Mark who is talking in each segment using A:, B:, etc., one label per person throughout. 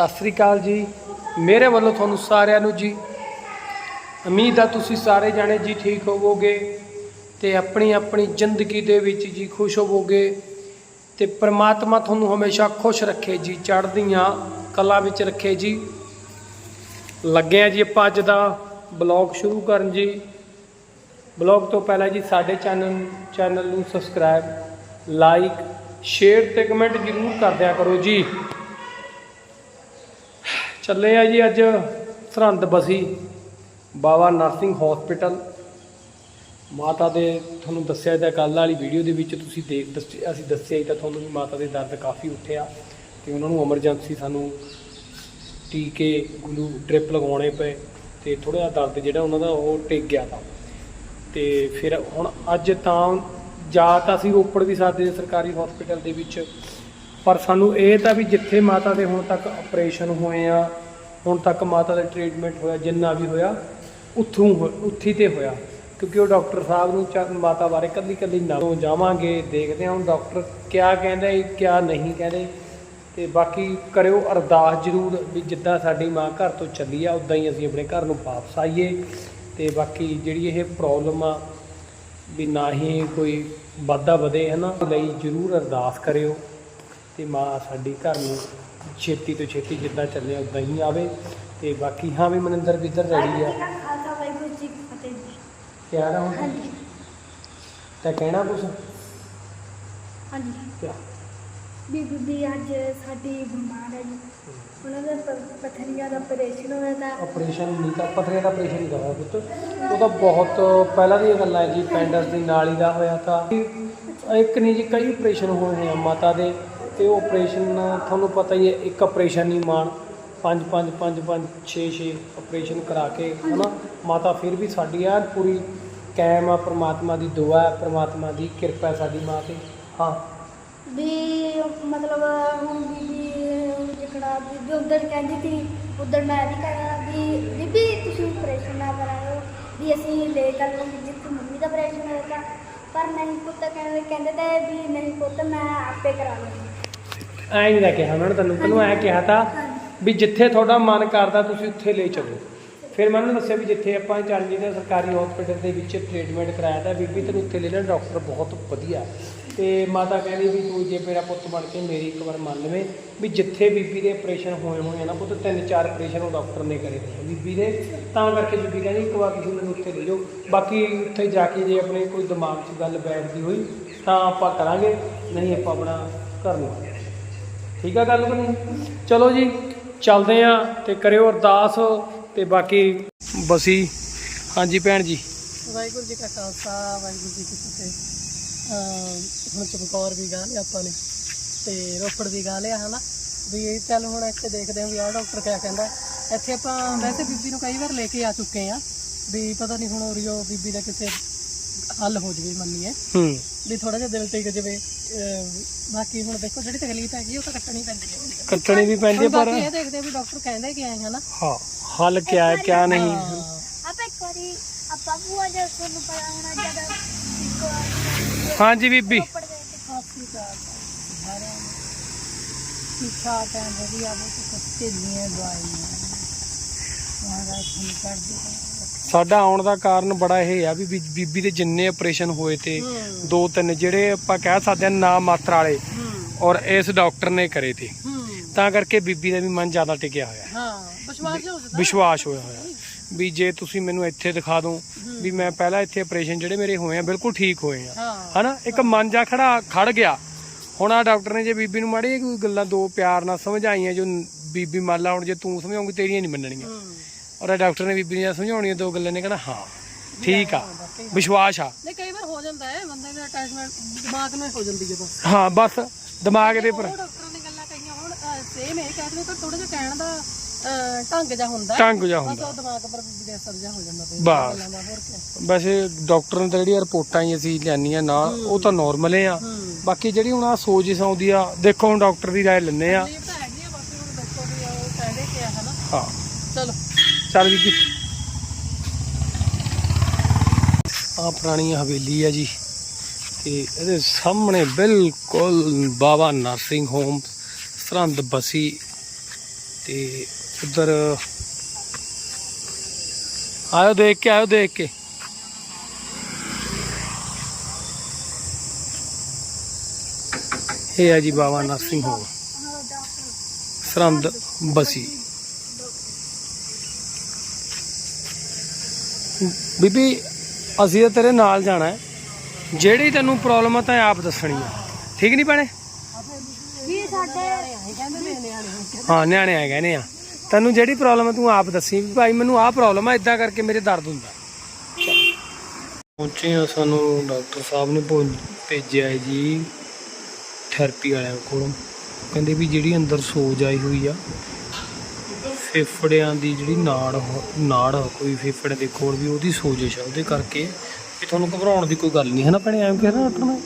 A: ਸਤਿ ਸ੍ਰੀ ਅਕਾਲ ਜੀ। ਮੇਰੇ ਵੱਲੋਂ ਤੁਹਾਨੂੰ ਸਾਰਿਆਂ ਨੂੰ ਜੀ, ਉਮੀਦ ਆ ਤੁਸੀਂ ਸਾਰੇ ਜਾਣੇ ਜੀ ਠੀਕ ਹੋਵੋਗੇ ਤੇ ਆਪਣੀ ਆਪਣੀ ਜ਼ਿੰਦਗੀ ਦੇ ਵਿੱਚ ਜੀ ਖੁਸ਼ ਹੋਵੋਗੇ ਤੇ ਪ੍ਰਮਾਤਮਾ ਤੁਹਾਨੂੰ ਹਮੇਸ਼ਾ ਖੁਸ਼ ਰੱਖੇ ਜੀ, ਚੜ੍ਹਦੀਆਂ ਕਲਾ ਵਿੱਚ ਰੱਖੇ ਜੀ। ਲੱਗੇ ਆ ਜੀ ਆਪਾਂ ਅੱਜ ਦਾ ਬਲੌਗ ਸ਼ੁਰੂ ਕਰਨ ਜੀ। ਬਲੌਗ ਤੋਂ ਪਹਿਲਾਂ ਜੀ ਸਾਡੇ ਚੈਨਲ ਚੈਨਲ ਨੂੰ ਸਬਸਕ੍ਰਾਈਬ, ਲਾਈਕ, ਸ਼ੇਅਰ ਤੇ ਕਮੈਂਟ ਜ਼ਰੂਰ ਕਰ ਦਿਆ ਕਰੋ ਜੀ। ਚੱਲੇ ਆ ਜੀ ਅੱਜ ਸਰਹੰਦ ਬਸੀ ਬਾਬਾ ਨਰਸਿੰਗ ਹਸਪੀਟਲ। ਮਾਤਾ ਦੇ ਤੁਹਾਨੂੰ ਦੱਸਿਆ ਤਾਂ ਕੱਲ ਵਾਲੀ ਵੀਡੀਓ ਦੇ ਵਿੱਚ ਤੁਸੀਂ ਦੇਖ ਦੱਸਿਆ ਅਸੀਂ ਦੱਸਿਆ ਹੀ ਤਾਂ ਤੁਹਾਨੂੰ ਵੀ ਮਾਤਾ ਦੇ ਦਰਦ ਕਾਫੀ ਉੱਠਿਆ ਤੇ ਉਹਨਾਂ ਨੂੰ ਐਮਰਜੈਂਸੀ ਸਾਨੂੰ ਟੀਕੇ, ਗਲੂ, ਡ੍ਰਿਪ ਲਗਾਉਣੇ ਪਏ ਤੇ ਥੋੜਾ ਜਿਹਾ ਦਰਦ ਜਿਹੜਾ ਉਹਨਾਂ ਦਾ ਉਹ ਟਿਕ ਗਿਆ ਤਾਂ। ਤੇ ਫਿਰ ਹੁਣ ਅੱਜ ਤਾਂ ਜਾ ਤਾਂ ਅਸੀਂ ਰੋਪੜ ਵੀ ਸਕਦੇ ਹਾਂ ਸਰਕਾਰੀ ਹਸਪੀਟਲ ਦੇ ਵਿੱਚ, ਪਰ ਸਾਨੂੰ ਇਹ ਤਾਂ ਵੀ ਜਿੱਥੇ ਮਾਤਾ ਦੇ ਹੁਣ ਤੱਕ ਆਪਰੇਸ਼ਨ ਹੋਏ ਆ ਹੁਣ ਤੱਕ ਮਾਤਾ ਦਾ ਟ੍ਰੀਟਮੈਂਟ ਹੋਇਆ, ਜਿੰਨਾ ਵੀ ਹੋਇਆ, ਉੱਥੋਂ ਹੋ- ਉੱਥੀ ਤੇ ਹੋਇਆ। ਕਿਉਂਕਿ ਉਹ ਡਾਕਟਰ ਸਾਹਿਬ ਨੂੰ ਚਾ- ਮਾਤਾ ਬਾਰੇ ਕੱਲੀ ਕੱਲੀ ਨਾ ਜਾਵਾਂਗੇ, ਦੇਖਦੇ ਹਾਂ ਹੁਣ ਡਾਕਟਰ ਕਿਆ ਕਹਿੰਦੇ, ਕਿਆ ਨਹੀਂ ਕਹਿੰਦੇ। ਤੇ ਬਾਕੀ ਕਰਿਓ ਅਰਦਾਸ ਜ਼ਰੂਰ ਵੀ ਜਿੱਦਾਂ ਸਾਡੀ ਮਾਂ ਘਰ ਤੋਂ ਚੱਲੀ ਆ ਉਦਾਂ ਹੀ ਅਸੀਂ ਆਪਣੇ ਘਰ ਨੂੰ ਵਾਪਸ ਆਈਏ। ਤੇ ਬਾਕੀ ਜਿਹੜੀ ਇਹ ਪ੍ਰੋਬਲਮ ਆ, ਵੀ ਨਾ ਹੀ ਕੋਈ ਵਾਧਾ ਵਧੇ ਹੈ ਨਾ ਲਈ ਜ਼ਰੂਰ ਅਰਦਾਸ ਕਰਿਓ। ਤੇ ਮਾਂ ਸਾਡੀ ਘਰ ਨੂੰ ਛੇਤੀ ਤੋਂ ਛੇਤੀ ਜਿੱਦਾਂ ਚੱਲੇ ਉਦਾਂ ਹੀ ਆਵੇ ਤੇ ਬਾਕੀ ਹਾਂ ਵੀ ਮਨਿੰਦਰ ਵੀ ਇੱਧਰ ਰੈਡੀ ਆ।
B: ਖਾਲਸਾ ਵਾਹਿਗੁਰੂ ਜੀ ਕੀ ਫਤਿਹ ਜੀ।
A: ਤਿਆਰ ਆ ਹੁਣ?
B: ਹਾਂਜੀ।
A: ਤਾਂ ਕਹਿਣਾ ਕੁਛ?
B: ਹਾਂਜੀ।
A: ਕਿਆ?
B: ਵੀ ਬੀਬੀ ਅੱਜ ਸਾਡੀ ਬਿਮਾਰ ਹੈ ਜੀ। ਉਹਨਾਂ ਦਾ ਪ- ਪੱਥਰੀਆਂ ਦਾ ਆਪਰੇਸ਼ਨ ਹੋਇਆ ਤਾਂ।
A: ਆਪਰੇਸ਼ਨ ਨਹੀਂ ਤਾਂ ਪਥਰੀਆਂ ਦਾ ਆਪਰੇਸ਼ਨ ਨਹੀਂ ਹੋਇਆ ਪੁੱਤ। ਉਹ ਤਾਂ ਬਹੁਤ ਪਹਿਲਾਂ ਦੀਆਂ ਗੱਲਾਂ ਹੈ ਜੀ ਪੈਂਡਸ ਦੀ ਨਾਲੀ ਦਾ ਹੋਇਆ ਤਾਂ। ਇੱਕ ਨਹੀਂ ਜੀ ਕਈ ਆਪਰੇਸ਼ਨ ਹੋਏ ਆ ਮਾਤਾ ਦੇ। ਤੇ ਉਹ ਆਪਰੇਸ਼ਨ ਤੁਹਾਨੂੰ ਪਤਾ ਹੀ ਹੈ ਇੱਕ ਆਪਰੇਸ਼ਨ ਨਹੀਂ ਮਾਣ। ਪੰਜ ਪੰਜ ਪੰਜ ਪੰਜ 6 6 ਆਪਰੇਸ਼ਨ ਕਰਾ ਕੇ ਹਨਾ? ਮਾਤਾ ਫਿਰ ਵੀ ਸਾਡੀ ਐਨ ਪੂਰੀ ਕਾਇਮ ਆ ਪ੍ਰਮਾਤਮਾ ਦੀ ਦੁਆ ਹੈ ਪ੍ਰਮਾਤਮਾ ਦੀ ਕਿਰਪਾ ਹੈ ਸਾਡੀ ਮਾਂ ਤੇ। ਹਾਂ।
B: ਵੀ ਮਤਲਬ ਹੁਣ ਬੀਬੀ ਜਿਹੜਾ ਬੀਬੀ ਉਧਰ ਕਹਿੰਦੀ ਸੀ ਉਧਰ ਮੈਂ ਵੀ ਕਹਿਆ ਵੀ ਬੀਬੀ ਤੁਸੀਂ ਆਪਰੇਸ਼ਨ ਨਾ ਕਰਾਇਓ ਵੀ ਅਸੀਂ ਲੈ ਚੱਲਾਂਗੇ ਜਿੱਥੇ ਮੰਮੀ ਦਾ ਆਪਰੇਸ਼ਨ ਹੋਇਆ ਤਾਂ ਪਰ ਨਹੀਂ ਪੁੱਤ ਕਹਿੰਦੇ ਕਹਿੰਦੇ ਤੇ ਵੀ ਨਹੀਂ ਪੁੱਤ ਮੈਂ ਆਪੇ ਕਰਾ ਲਵਾਂਗੀ
A: ਐਂ ਨਹੀਂ ਕਿਹਾ ਉਹਨਾਂ ਨੇ ਤੈਨੂੰ ਤੈਨੂੰ ਐਂ ਕਿਹਾ ਤਾਂ ਵੀ ਜਿੱਥੇ ਤੁਹਾਡਾ ਮਨ ਕਰਦਾ ਤੁਸੀਂ ਉੱਥੇ ਲੈ ਚਲੋ। ਫਿਰ ਮੈਂ ਉਹਨਾਂ ਨੂੰ ਦੱਸਿਆ ਵੀ ਜਿੱਥੇ ਆਪਾਂ ਚਰਨਜੀਤ ਦੇ ਸਰਕਾਰੀ ਹਸਪੀਟਲ ਦੇ ਵਿੱਚ ਟ੍ਰੀਟਮੈਂਟ ਕਰਾਇਆ ਤਾਂ ਬੀਬੀ ਤੈਨੂੰ ਉੱਥੇ ਲੈ ਲੈਣਾ ਡਾਕਟਰ ਬਹੁਤ ਵਧੀਆ। ਤੇ ਮਾਤਾ ਕਹਿੰਦੀ ਵੀ ਤੂੰ ਜੇ ਮੇਰਾ ਪੁੱਤ ਬਣ ਕੇ ਮੇਰੀ ਇੱਕ ਵਾਰ ਮੰਨ ਲਵੇਂ ਵੀ ਜਿੱਥੇ ਬੀਬੀ ਦੇ ਆਪਰੇਸ਼ਨ ਹੋਏ ਹੋਏ ਆ ਨਾ ਪੁੱਤ ਤਿੰਨ ਚਾਰ ਆਪਰੇਸ਼ਨ ਉਹ ਡਾਕਟਰ ਨੇ ਕਰੇ ਹੋਏ ਬੀਬੀ ਦੇ ਤਾਂ ਕਰਕੇ ਬੀਬੀ ਕਹਿੰਦੀ ਇੱਕ ਵਾਰ ਤੁਸੀਂ ਮੈਨੂੰ ਉੱਥੇ ਲੈ ਜਾਓ। ਬਾਕੀ ਉੱਥੇ ਜਾ ਕੇ ਜੇ ਆਪਣੇ ਕੋਈ ਦਿਮਾਗ 'ਚ ਗੱਲ ਬੈਠਦੀ ਹੋਈ ਤਾਂ ਆਪਾਂ ਕਰਾਂਗੇ ਨਹੀਂ ਆਪਾਂ ਆਪਣਾ ਘਰ ਨੂੰ। ਠੀਕ ਆ ਗੱਲ ਕਿ ਨਹੀਂ? ਚਲੋ ਜੀ, ਚੱਲਦੇ ਆ ਤੇ ਕਰਿਓ ਅਰਦਾਸ ਤੇ ਬਾਕੀ ਬਸੀ। ਹਾਂਜੀ ਭੈਣ ਜੀ।
C: ਵਾਹਿਗੁਰੂ ਜੀ ਕਾ ਖਾਲਸਾ, ਵਾਹਿਗੁਰੂ ਜੀ ਕੀ ਫਤਿਹ। ਹੁਣ ਚਮਕੌਰ ਵੀ ਗਾ ਲਿਆ ਆਪਾਂ ਨੇ ਤੇ ਰੋਪੜ ਵੀ ਗਾ ਲਿਆ, ਹਨਾ? ਵੀ ਚੱਲ ਹੁਣ ਇੱਥੇ ਦੇਖਦੇ ਹਾਂ ਵੀ ਆਹ ਡਾਕਟਰ ਕਿਆ ਕਹਿੰਦਾ। ਇੱਥੇ ਆਪਾਂ ਵੈਸੇ ਬੀਬੀ ਨੂੰ ਕਈ ਵਾਰ ਲੈ ਕੇ ਆ ਚੁੱਕੇ ਆ ਵੀ ਪਤਾ ਨਹੀਂ ਹੁਣ ਉਰੀਓ ਬੀਬੀ ਦਾ ਕਿਸੇ ਹੱਲ ਹੋ ਜਵੇ ਮੰਨੀਏ।
A: ਹੂੰ।
C: ਵੀ ਥੋੜਾ ਜਿਹਾ ਦਿਲ ਟਿਕ ਜਵੇ ਅਹ ਬਾਕੀ ਹੁਣ ਦੇਖੋ ਜਿਹੜੀ ਤਕਲੀਫ ਹੈਗੀ ਉਹ ਤਾਂ ਕੱਟਣੀ ਪੈਂਦੀ ਹੈ।
A: ਕੱਟਣੀ ਵੀ ਪੈਂਦੀ ਹੈ ਪਰ
C: ਬਾਕੀ ਇਹ ਦੇਖਦੇ ਆ ਵੀ ਡਾਕਟਰ ਕਹਿੰਦੇ ਕਿ ਆਏ ਹਨਾ?
A: ਹਾਂ ਹੱਲ ਕਿਆ ਹੈ ਕਿਆ ਨਹੀਂ।
C: ਹਾਂ।
B: ਆਪਾਂ ਇੱਕ ਵਾਰੀ ਆਪਾਂ ਭੂਆ ਜੀ ਤੁਹਾਨੂੰ ਪਤਾ ਹੋਣਾ ਜਦ ਇੱਕ ਵਾਰ
A: ਹਾਂਜੀ ਬੀਬੀ।
B: ਰੋਪੜ ਗਏ ਤੇ
C: ਸ਼੍ਰੀ ਅਕਾਲ ਸਾਰਿਆਂ ਨੂੰ ਠੀਕ ਠਾਕ ਹੈ ਵਧੀਆ ਬਹੁਤ ਦਵਾਈਆਂ ਮਹਾਰਾਜ ਤੁਹਾਨੂੰ ਕਰਦੀ
A: ਸਾਡਾ ਆਉਣ ਦਾ ਕਾਰਨ ਬੜਾ ਇਹ ਆ ਵੀ ਬੀਬੀ ਦੇ ਜਿੰਨੇ ਆਪਰੇਸ਼ਨ ਹੋਏ ਤੇ ਦੋ ਤਿੰਨ ਜਿਹੜੇ ਆਪਾਂ ਕਹਿ ਸਕਦੇ ਹਾਂ ਨਾ ਮਾਤਰ ਵਾਲੇ ਔਰ ਇਸ ਡਾਕਟਰ ਨੇ ਕਰੇ ਤੇ। ਤਾਂ ਕਰਕੇ ਬੀਬੀ ਦਾ ਵੀ ਮਨ ਜ਼ਿਆਦਾ ਟਿਕਿਆ ਹੋਇਆ। ਹੈ
C: ਵਿਸ਼ਵਾਸ ਹੋ ਜਾਂਦਾ
A: ਵਿਸ਼ਵਾਸ ਹੋਇਆ ਹੋਇਆ। ਵੀ ਜੇ ਤੁਸੀਂ ਮੈਨੂੰ ਇੱਥੇ ਦਿਖਾ ਦੋ ਵੀ ਮੈਂ ਪਹਿਲਾਂ ਇੱਥੇ ਆਪਰੇਸ਼ਨ ਜਿਹੜੇ ਮੇਰੇ ਹੋਏ ਆ ਬਿਲਕੁਲ ਠੀਕ ਹੋਏ ਆ। ਹਨਾ? ਇੱਕ ਮਨ ਜਾ ਖੜਾ ਖੜ ਗਿਆ। ਹੁਣ ਆ ਡਾਕਟਰ ਨੇ ਜੇ ਬੀਬੀ ਨੂੰ ਮਾੜੀ ਕੋਈ ਗੱਲਾਂ ਦੋ ਪਿਆਰ ਨਾਲ ਸਮਝਾਈਆਂ ਜੋ ਬੀਬੀ ਮੰਨ ਲਾ ਹੁਣ ਜੇ ਤੂੰ ਸਮਝਾਉਂਗੀ ਤੇਰੀਆਂ ਨਹੀਂ ਮੰਨਣੀਆਂ। ਔਰ ਡਾਕਟਰ ਨੇ ਬੀਬੀ ਨੇ ਸਮਝਾਉਣੀਆਂ ਦੋ ਗੱਲਾਂ ਨੇ ਕਹਿਣਾ ਹਾਂ ਠੀਕ ਆ ਵਿਸ਼ਵਾਸ ਆ।
C: ਨਹੀਂ ਕਈ ਵਾਰ ਹੋ ਜਾਂਦਾ ਹੈ ਬੰਦੇ ਦਾ ਅਟੈਚਮੈਂਟ ਦਿਮਾਗ ਨਾਲ ਹੋ ਜਾਂਦੀ ਜਦੋਂ
A: ਹਾਂ ਬਸ ਦਿਮਾਗ ਦੇ ਉੱਪਰ।
C: ਉਹ ਡਾਕਟਰਾਂ ਨੇ ਗੱਲਾਂ ਕਹੀਆਂ ਹੁਣ ਸੇਮ ਇਹ ਕਹਿ ਦਿਓ ਪਰ ਥੋੜਾ ਜਿਹਾ ਕਹਿਣ ਦਾ ਢੰਗ ਜਾ ਹੁੰਦਾ ਹੈ।
A: ਟੰਗ ਜਾ
C: ਬਸ
A: ਹੁੰਦਾ।
C: ਉਹ ਦਿਮਾਗ ਪਰ ਵੀ ਅਸਰ ਜਾ ਹੋ ਜਾਂਦਾ ਤੇ
A: ਬਸ।
C: ਦਾ
A: ਵੈਸੇ ਡਾਕਟਰ ਨੇ ਤਾਂ ਜਿਹੜੀਆਂ ਰਿਪੋਰਟਾਂ ਹੀ ਅਸੀਂ ਲਿਆਨੀਆਂ ਨਾਲ ਉਹ ਤਾਂ ਨਾਰਮਲ ਆ।
C: ਹੂੰ।
A: ਬਾਕੀ ਜਿਹੜੀ ਹੁਣ ਆ ਸੋਜਿਸ ਆਉਂਦੀ ਆ ਦੇਖੋ ਹੁਣ ਡਾਕਟਰ ਦੀ ਰਾਏ ਲੈਣੇ ਆ।
C: ਤਾਂ ਕਹਿੰਦੇ
A: ਹਾਂ।
C: ਚਲੋ।
A: ਚੱਲ ਜੀ। ਆ ਪੁਰਾਣੀ ਹਵੇਲੀ ਆ ਜੀ ਤੇ ਇਹਦੇ ਸਾਹਮਣੇ ਬਿਲਕੁਲ ਬਾਬਾ ਨਰਸਿੰਗ ਹੋਮ, ਸਰਹੰਦ ਬਸੀ ਤੇ ਉਧਰ ਆਇਓ ਦੇਖ ਕੇ, ਆਇਓ ਦੇਖ ਕੇ। ਇਹ ਹੈ ਜੀ ਬਾਬਾ ਨਰਸਿੰਗ ਹੋਮ ਸਰੰਦ ਬਸੀ। ਬੀਬੀ ਅਸੀਂ ਤਾਂ ਤੇਰੇ ਨਾਲ ਜਾਣਾ ਹੈ। ਜਿਹੜੀ ਤੈਨੂੰ ਪ੍ਰੋਬਲਮ ਆ ਤਾਂ ਆਪ ਦੱਸਣੀ ਆ। ਠੀਕ ਨਹੀਂ ਭੈਣੇ?
B: ਵੀ ਸਾਡੇ
C: ਕਹਿੰਦੇ ਨੇ ਨਿਆਣੇ
A: ਹਾਂ ਨਿਆਣੇ ਆ ਗਏ ਨੇ ਆ। ਤੈਨੂੰ ਜਿਹੜੀ ਪ੍ਰੋਬਲਮ ਹੈ ਤੂੰ ਆਪ ਦੱਸੀ। ਵੀ ਭਾਈ ਮੈਨੂੰ ਆਹ ਪ੍ਰੋਬਲਮ ਆ ਇਦਾਂ ਕਰਕੇ ਮੇਰੇ ਦਰਦ ਹੁੰਦਾ। ਪਹੁੰਚੇ ਆ ਸਾਨੂੰ ਡਾਕਟਰ ਸਾਹਿਬ ਨੇ ਭੇਜਿਆ ਹੈ ਜੀ ਥੈਰੇਪੀ ਵਾਲਿਆਂ ਕੋਲ। ਕਹਿੰਦੇ ਵੀ ਜਿਹੜੀ ਅੰਦਰ ਸੋਜ ਆਈ ਹੋਈ ਆ ਫੇਫੜਿਆਂ ਦੀ ਜਿਹੜੀ ਨਾੜ ਹੋ- ਨਾੜ ਕੋਈ ਫੇਫੜੇ ਦੇ ਕੋਲ ਵੀ ਉਹਦੀ ਸੋਜਿਸ਼ ਆ ਉਹਦੇ ਕਰਕੇ ਵੀ ਤੁਹਾਨੂੰ ਘਬਰਾਉਣ ਦੀ ਕੋਈ ਗੱਲ ਨਹੀਂ ਹੈ ਨਾ ਭੈਣੇ ਐਂ ਕਿਹਾ ਨਾ ਡਾਕਟਰ ਨੇ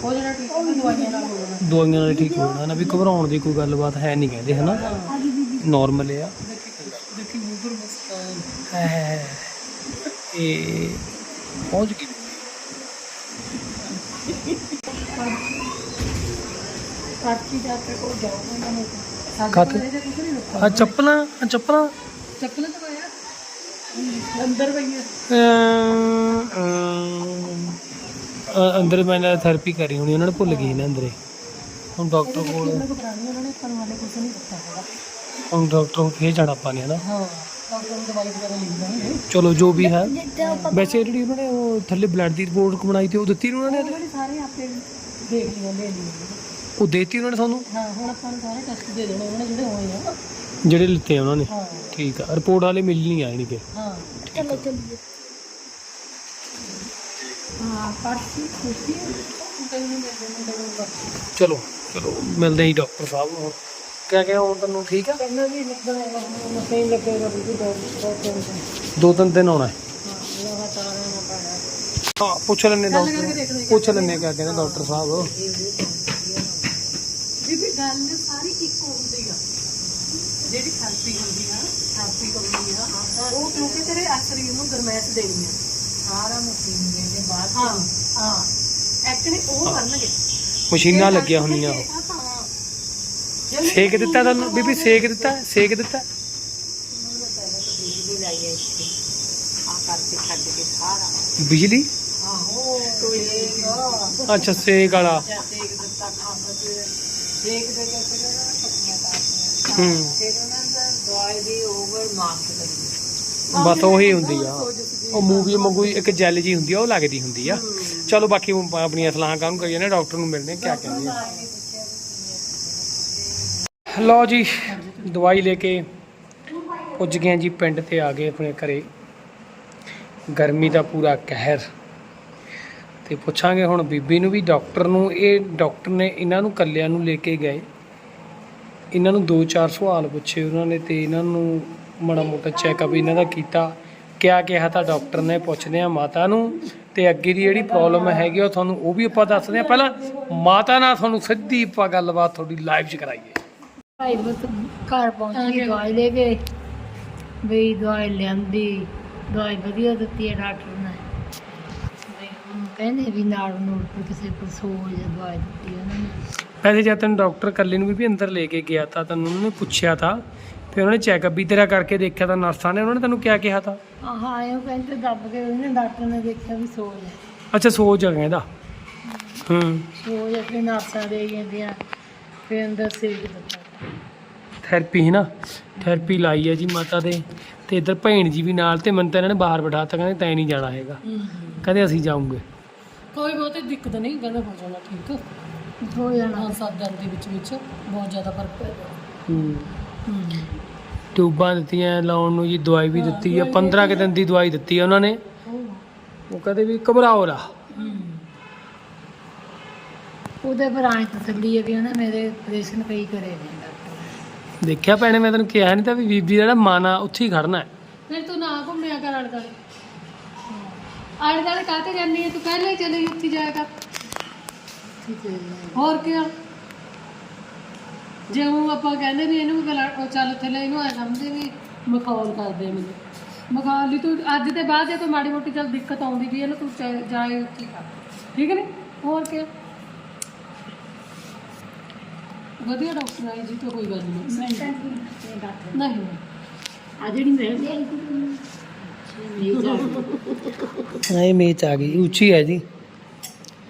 C: ਉਹ ਜਿਹੜਾ ਦਵਾਈਆਂ ਨਾਲ ਹੋ ਜਾਣਾ
A: ਦਵਾਈਆਂ ਨਾਲ ਠੀਕ ਹੋ ਜਾਣਾ ਨਾ ਵੀ ਘਬਰਾਉਣ ਦੀ ਕੋਈ ਗੱਲਬਾਤ ਹੈ ਨਹੀਂ ਕਹਿੰਦੇ ਹਨਾ ਨਾਰਮਲ ਆ
C: ਦੇਖੀ ਉਧਰ ਮੁਸਕਾਨ
A: ਹੈ ਇਹ ਪਹੁੰਚ ਗਈ
C: ਕਾਠੀ ਡਾਕਟਰ ਕੋਲ ਜਾਊਗਾ ਨਾ ਰੱਖਾ
A: ਆ ਚੱਪਲਾਂ ਆ ਚੱਪਲਾਂ।
C: ਚੱਪਲਾਂ ਤਾਂ ਪਾਇਆ। ਅੰਦਰ ਪਈਆਂ।
A: ਅੰਦਰ ਮੈਂ ਥੈਰੇਪੀ ਕਰੀ ਹੋਣੀ ਉਹਨਾਂ ਨੇ ਭੁੱਲ ਗਈ ਨਾ ਅੰਦਰੇ। ਹੁਣ ਡਾਕਟਰ ਕੋਲ
C: ਉਹਨਾਂ ਕੋ ਪੁਰਾਣੀ ਉਹਨਾਂ ਨੇ ਪਰ ਵਾਲੇ ਕੁਝ ਨਹੀਂ ਰੱਖਿਆ ਹੈਗਾ।
A: ਹੁਣ ਡਾਕਟਰ ਕੋਲ ਫੇਰ ਜਾਣਾ ਆਪਾਂ ਨੇ ਹਨਾ?
C: ਨੂੰ
A: ਚਲੋ ਜੋ ਵੀ ਹੈ। ਵੈਸੇ ਜਿਹੜੀ ਉਹਨਾਂ ਨੇ ਉਹ ਥੱਲੇ ਬਲੱਡ ਦੀ ਰਿਪੋਰਟ ਬਣਾਈ ਤੇ ਉਹ ਦਿੱਤੀ ਉਹਨਾਂ ਨੇ
C: ਉਹਨਾਂ ਨੇ ਸਾਰੇ ਆਪੇ ਦੇਖ ਲਿਆ ਲੈ ਲਈ
A: ਉਹ ਦੇਤੀ ਉਹਨਾਂ ਨੇ ਤੁਹਾਨੂੰ?
C: ਹਾਂ ਹੁਣ ਆਪਾਂ ਨੂੰ ਸਾਰੇ ਟੈਸਟ ਦੇ ਦੇਣੇ ਉਹਨਾਂ ਨੇ ਜਿਹੜੇ ਹੋਏ ਆ।
A: ਜਿਹੜੇ ਲਿੱਤੇ ਆ ਉਹਨਾਂ ਨੇ?
C: ਹਾਂ।
A: ਠੀਕ ਆ ਰਿਪੋਰਟ ਵਾਲੇ ਮਿਲ ਨਹੀਂ ਆਏ ਨਹੀਂ
C: ਹਾਂ
B: ਚਲੋ ਚੱਲੀਏ।
C: ਹਾਂ ਪਰਚੀ ਖੁਸ਼ੀ ਤੈਨੂੰ ਮਿਲ ਜਾਣੀ ਤੈਨੂੰ
A: ਚਲੋ ਚਲੋ। ਮਿਲਦੇ ਹੀ ਡਾਕਟਰ ਸਾਹਿਬ ਨੂੰ। ਕਿਆ ਕਿਹਾ ਹੁਣ ਤੁਹਾਨੂੰ ਠੀਕ ਆ?
C: ਕਹਿੰਦਾ ਵੀ ਲੱਗਣਾ ਹੈਗਾ ਮਸੀਂ ਲੱਗੇਗਾ ਵੀ ਦੋ ਦੋ ਤਿੰਨ ਦਿਨ।
A: ਦੋ ਤਿੰਨ ਦਿਨ ਆਉਣਾ ਹੈ।
C: ਹਾਂ ਲਗਾਤਾਰ ਆਉਣਾ ਪੈਣਾ।
A: ਹਾਂ ਪੁੱਛ ਲੈਣੇ ਡਾਕਟਰ ਪੁੱਛ ਲੈਣੇ ਕਿਆ ਕਹਿੰਦੇ ਡਾਕਟਰ ਸਾਹਿਬ।
C: ਬੀਬੀ ਗੱਲ ਸਾਰੀ ਇੱਕੋ ਹੁੰਦੀ ਆ। ਜਿਹੜੀ ਥੈਰੇਪੀ ਹੁੰਦੀ ਆ ਥੈਰੇਪੀ ਹੁੰਦੀ ਆ ਉਹ ਕਿਉਂਕਿ ਤੇਰੇ ਸਰੀਰ ਨੂੰ ਗਰਮੈਸ਼ ਦੇਣੀ ਆ। ਸਾਰਾ ਮਸ਼ੀਨ ਦੇ ਬਾਅਦ ਹਾਂ ਹਾਂ। ਐਕਚੁਅਲੀ ਉਹ ਕਰਨਗੇ।
A: ਮਸ਼ੀਨਾਂ ਲੱਗੀਆਂ ਹੁੰਦੀਆਂ। ਉਹ। ਸੇਕ ਦਿੱਤਾ ਤੁਹਾਨੂੰ ਬੀਬੀ ਸੇਕ ਦਿੱਤਾ ਸੇਕ ਦਿੱਤਾ। ਬਿਜਲੀ
C: ਆਹੋ ਕੋਈ
A: ਅੱਛਾ ਸੇਕ ਵਾਲਾ।
C: ਸੇਕ ਦਿੱਤਾ ਖਾਂਦਾ ਤੇ ਸੇਕ ਦੇ ਕੇ ਫਿਰ ਪੱਕੀਆਂ ਤਾਂ
A: ਹੂੰ।
C: ਫਿਰ ਉਹਨਾਂ ਦਾ ਦਵਾਈ ਦੀ ਓਵਰ ਮਾਰਕ ਕਰੀ
A: ਬਸ ਉਹੀ ਹੁੰਦੀ ਆ। ਉਹ ਮੂਵੀ ਵਾਂਗੂ ਹੀ ਇੱਕ ਜੈਲ ਜੀ ਹੁੰਦੀ ਆ ਉਹ ਲੱਗਦੀ ਹੁੰਦੀ ਆ। ਚਲੋ ਬਾਕੀ ਹੁਣ ਆਪਾਂ ਆਪਣੀਆਂ ਸਲਾਹਾਂ ਕਾਹਨੂੰ ਕਰੀਏ ਨਾ ਡਾਕਟਰ ਨੂੰ ਮਿਲਦੇ ਆ ਕਿਆ ਕਹਿੰਦੇ ਆ ਲਓ ਜੀ ਦਵਾਈ ਲੈ ਕੇ ਪੁੱਜ ਗਏ ਹਾਂ ਜੀ ਪਿੰਡ ਤੇ ਆ ਗਏ ਆਪਣੇ ਘਰੇ। ਗਰਮੀ ਦਾ ਪੂਰਾ ਕਹਿਰ। ਤੇ ਪੁੱਛਾਂਗੇ ਹੁਣ ਬੀਬੀ ਨੂੰ ਵੀ, ਡਾਕਟਰ ਨੂੰ। ਇਹ ਡਾਕਟਰ ਨੇ ਇਹਨਾਂ ਨੂੰ ਕੱਲਿਆਂ ਨੂੰ ਲੈ ਕੇ ਗਏ। ਇਹਨਾਂ ਨੂੰ ਦੋ ਚਾਰ ਸਵਾਲ ਪੁੱਛੇ ਉਹਨਾਂ ਨੇ ਤੇ ਇਹਨਾਂ ਨੂੰ ਮਾੜਾ ਮੋਟਾ ਚੈੱਕਅਪ ਇਹਨਾਂ ਦਾ ਕੀਤਾ। ਕਿਆ ਕਿਹਾ ਤਾਂ ਡਾਕਟਰ ਨੇ? ਪੁੱਛਦੇ ਆ ਮਾਤਾ ਨੂੰ। ਤੇ ਅੱਗੇ ਦੀ ਜਿਹੜੀ ਪ੍ਰੋਬਲਮ ਹੈਗੀ ਉਹ ਤੁਹਾਨੂੰ ਉਹ ਵੀ ਆਪਾਂ ਦੱਸਦੇ ਆ ਪਹਿਲਾਂ ਮਾਤਾ ਨਾਲ ਤੁਹਾਨੂੰ ਸਿੱਧੀ ਆਪਾਂ ਗੱਲਬਾਤ ਤੁਹਾਡੀ ਲਾਈਵ 'ਚ ਕਰਾਈਏ।
D: ਭਾਈ ਬਸ ਘਰ ਪਹੁੰਚ ਦਵਾਈ ਲੈ ਗਏ ਵੀ ਦਵਾਈ ਲਿਆਂਦੀ, ਦਵਾਈ ਵਧੀਆ ਦਿੱਤੀ ਹੈ ਡਾਕਟਰ ਕਹਿੰਦੇ ਵੀ ਨਾੜ ਨੂੜ ਕੋਈ ਕਿਸੇ ਕੋਲ ਸੋਜ ਹੈ ਦਵਾਈ ਦਿੱਤੀ ਉਹਨਾਂ ਨੇ।
A: ਵੈਸੇ ਜਦ ਤੈਨੂੰ ਡਾਕਟਰ ਕੱਲੇ ਨੂੰ ਵੀ ਅੰਦਰ ਲੈ ਕੇ ਗਿਆ ਤਾਂ ਤੈਨੂੰ ਉਹਨਾਂ ਨੇ ਪੁੱਛਿਆ ਤਾਂ ਫਿਰ ਉਹਨਾਂ ਚੈੱਕਅਪ ਵੀ ਤੇਰਾ ਕਰਕੇ ਦੇਖਿਆ ਤਾਂ ਨਰਸਾਂ ਨੇ ਉਹਨਾਂ ਨੇ ਤੈਨੂੰ ਕਿਆ ਕਿਹਾ ਤਾਂ?
D: ਆਹ ਉਹ ਕਹਿੰਦੇ ਦੱਬ ਕੇ ਉਹਨੇ ਡਾਕਟਰ ਨੇ ਦੇਖਿਆ ਵੀ ਸੋਜ ਹੈ।
A: ਅੱਛਾ ਸੋਚ ਆ ਕਹਿੰਦਾ ਹੂੰ।
D: ਸੋਜ ਹੈ ਫਿਰ ਨਾਸਾਂ ਦੇ ਜਾਂਦੀਆਂ ਫਿਰ ਅੰਦਰ ਸੇਕ ਦਿੱਤਾ
A: ਥੈਰੇਪੀ ਹੈ ਨਾ? ਥੈਰੇਪੀ ਲਾਈ ਹੈ ਜੀ ਮਾਤਾ ਦੇ। ਤੇ ਇੱਧਰ ਭੈਣ ਜੀ ਵੀ ਨਾਲ ਤੇ ਮੈਨੂੰ ਤਾਂ ਇਹਨਾਂ ਨੇ ਬਾਹਰ ਬਿਠਾਤਾ ਕਹਿੰਦੇ ਤੈਂ ਨਹੀਂ ਜਾਣਾ ਹੈਗਾ। ਕਹਿੰਦੇ ਅਸੀਂ ਜਾਊਂਗੇ।
C: ਕੋਈ ਦਿੱਕਤ ਨਹੀਂ ਕਹਿੰਦਾ ਹੋ ਜਾਣਾ ਠੀਕ।
D: ਹੋ ਜਾਣਾ।
C: ਹਾਂ ਸੱਤ ਦਿਨ ਦੇ ਵਿੱਚ ਵਿੱਚ ਬਹੁਤ ਜ਼ਿਆਦਾ ਫ਼ਰਕ ਪੈ ਗਿਆ।
A: ਹੂੰ। ਟਿਊਬਾਂ ਦਿੱਤੀਆਂ ਲਾਉਣ ਨੂੰ ਜੀ ਦਵਾਈ ਵੀ ਦਿੱਤੀ ਆ 15 ਕੁ ਦਿਨ ਦੀ ਦਵਾਈ ਦਿੱਤੀ ਆ ਉਹਨਾਂ ਨੇ। ਉਹ ਕਹਿੰਦੇ ਵੀ ਘਬਰਾਓ ਨਾ।
D: ਉਹਦੇ ਪਰ ਆਏ ਤਸੱਲੀ ਹੈ ਵੀ ਉਹਨੇ ਮੇਰੇ ਆਪਰੇਸ਼ਨ ਕਈ ਕਰੇ ਨੇ ਡਾਕਟਰ।
A: ਦੇਖਿਆ ਭੈਣੇ ਮੈਂ ਤੈਨੂੰ ਕਿਹਾ ਨਹੀਂ ਤਾਂ ਵੀ ਬੀਬੀ ਦਾ ਜਿਹੜਾ ਮਨ ਆ ਉੱਥੇ ਹੀ ਖੜਨਾ ਹੈ।
C: ਨਹੀਂ ਤੂੰ ਨਾ ਘੁੰਮਿਆ ਕਰ ਅੜ ਅੜ ਗਾਲੇ ਕਾਹਤੇ ਜਾਂਦੀ ਹੈ ਤੂੰ ਪਹਿਲਾਂ ਹੀ ਚਲੇ ਗਈ ਉੱਥੇ ਜਾਇਆ ਕਰ
D: ਠੀਕ ਹੈ
C: ਹੋਰ ਕੀ ਆ? ਜੇ ਉਹ ਆਪਾਂ ਕਹਿੰਦੇ ਵੀ ਇਹਨੂੰ ਗਲਾ- ਉਹ ਚੱਲ ਉੱਥੇ ਲੈ ਇਹਨੂੰ ਐ ਸਮਝਦੇ ਵੀ ਮਖੌਲ ਕਰਦੇ ਆ ਮੈਨੂੰ। ਮਖੌਲ ਲਈ ਤੂੰ ਅੱਜ ਤੇ ਬਾਅਦ ਜੇ ਕੋਈ ਮਾੜੀ ਮੋਟੀ ਚੱਲ ਦਿੱਕਤ ਆਉਂਦੀ ਵੀ ਇਹਨੂੰ ਤੂੰ ਜਾਏ ਉੱਥੇ ਕਰ। ਠੀਕ ਨਹੀਂ ਹੋਰ ਕੀ ਆ? ਵਧੀਆ ਡਾਕਟਰ ਆਏ ਜੀ ਤਾਂ ਕੋਈ ਗੱਲ ਨਹੀਂ ਨਹੀਂ
D: ਆ ਜਿਹੜੀ ਮਿਲ ਗਈ ਮੇਜ਼ ਆ
A: ਨਹੀਂ ਮੇਚ ਆ ਗਈ, ਉੱਚੀ ਹੈ ਜੀ।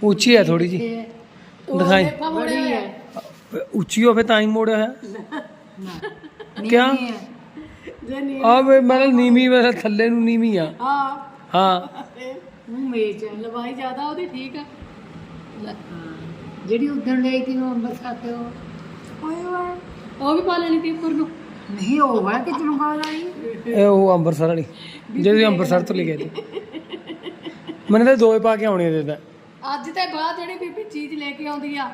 A: ਉੱਚੀ ਹੈ ਥੋੜੀ ਜੀ ਦਿਖਾਈ।
C: ਦੇਖਾ ਮੋੜਿਆ ਹੋਇਆ। ਹੈ।
A: ਉੱਚੀ ਆ ਵੇ ਮਤਲਬ ਨੀਵੀਂ ਮੇਰੇ ਥੱਲੇ ਨੂੰ ਨੀਵੀਂ ਆ।
C: ਹਾਂ।
A: ਹਾਂ
D: ਉਹ ਮੇਜ਼ ਆ।
C: ਜ਼ਿਆਦਾ, ਉਹਦੀ ਠੀਕ ਆ।
D: ਜਿਹੜੀ ਉਦਣ ਲਈ ਤੀ ਉਹ ਅੰਮ੍ਰਿਤਸਰ ਤੇ ਉਹ।
C: ਉਹ ਵੀ ਪਾ ਲੈਣੀ ਤੀ ਉੱਪਰ ਨੂੰ।
D: ਨਹੀਂ ਉਹ ਵਾ ਕਿ ਚਮਕਾ ਵਾਲੀ?
A: ਇਹ ਉਹ ਅੰਮ੍ਰਿਤਸਰ ਵਾਲੀ ਜਿਹੜੀ ਅੰਮ੍ਰਿਤਸਰ ਤੋਂ ਲੈ ਗਏ ਤੇ ਮੈਨੂੰ ਤਾਂ ਦੋਏ ਪਾ ਕੇ ਆਉਣੀ ਦੇ
C: ਅੱਜ ਤੇ ਬਾਅਦ ਜਿਹੜੀ ਬੀਬੀ ਚੀਜ਼ ਲੈ ਕੇ ਆਉਂਦੀ ਆ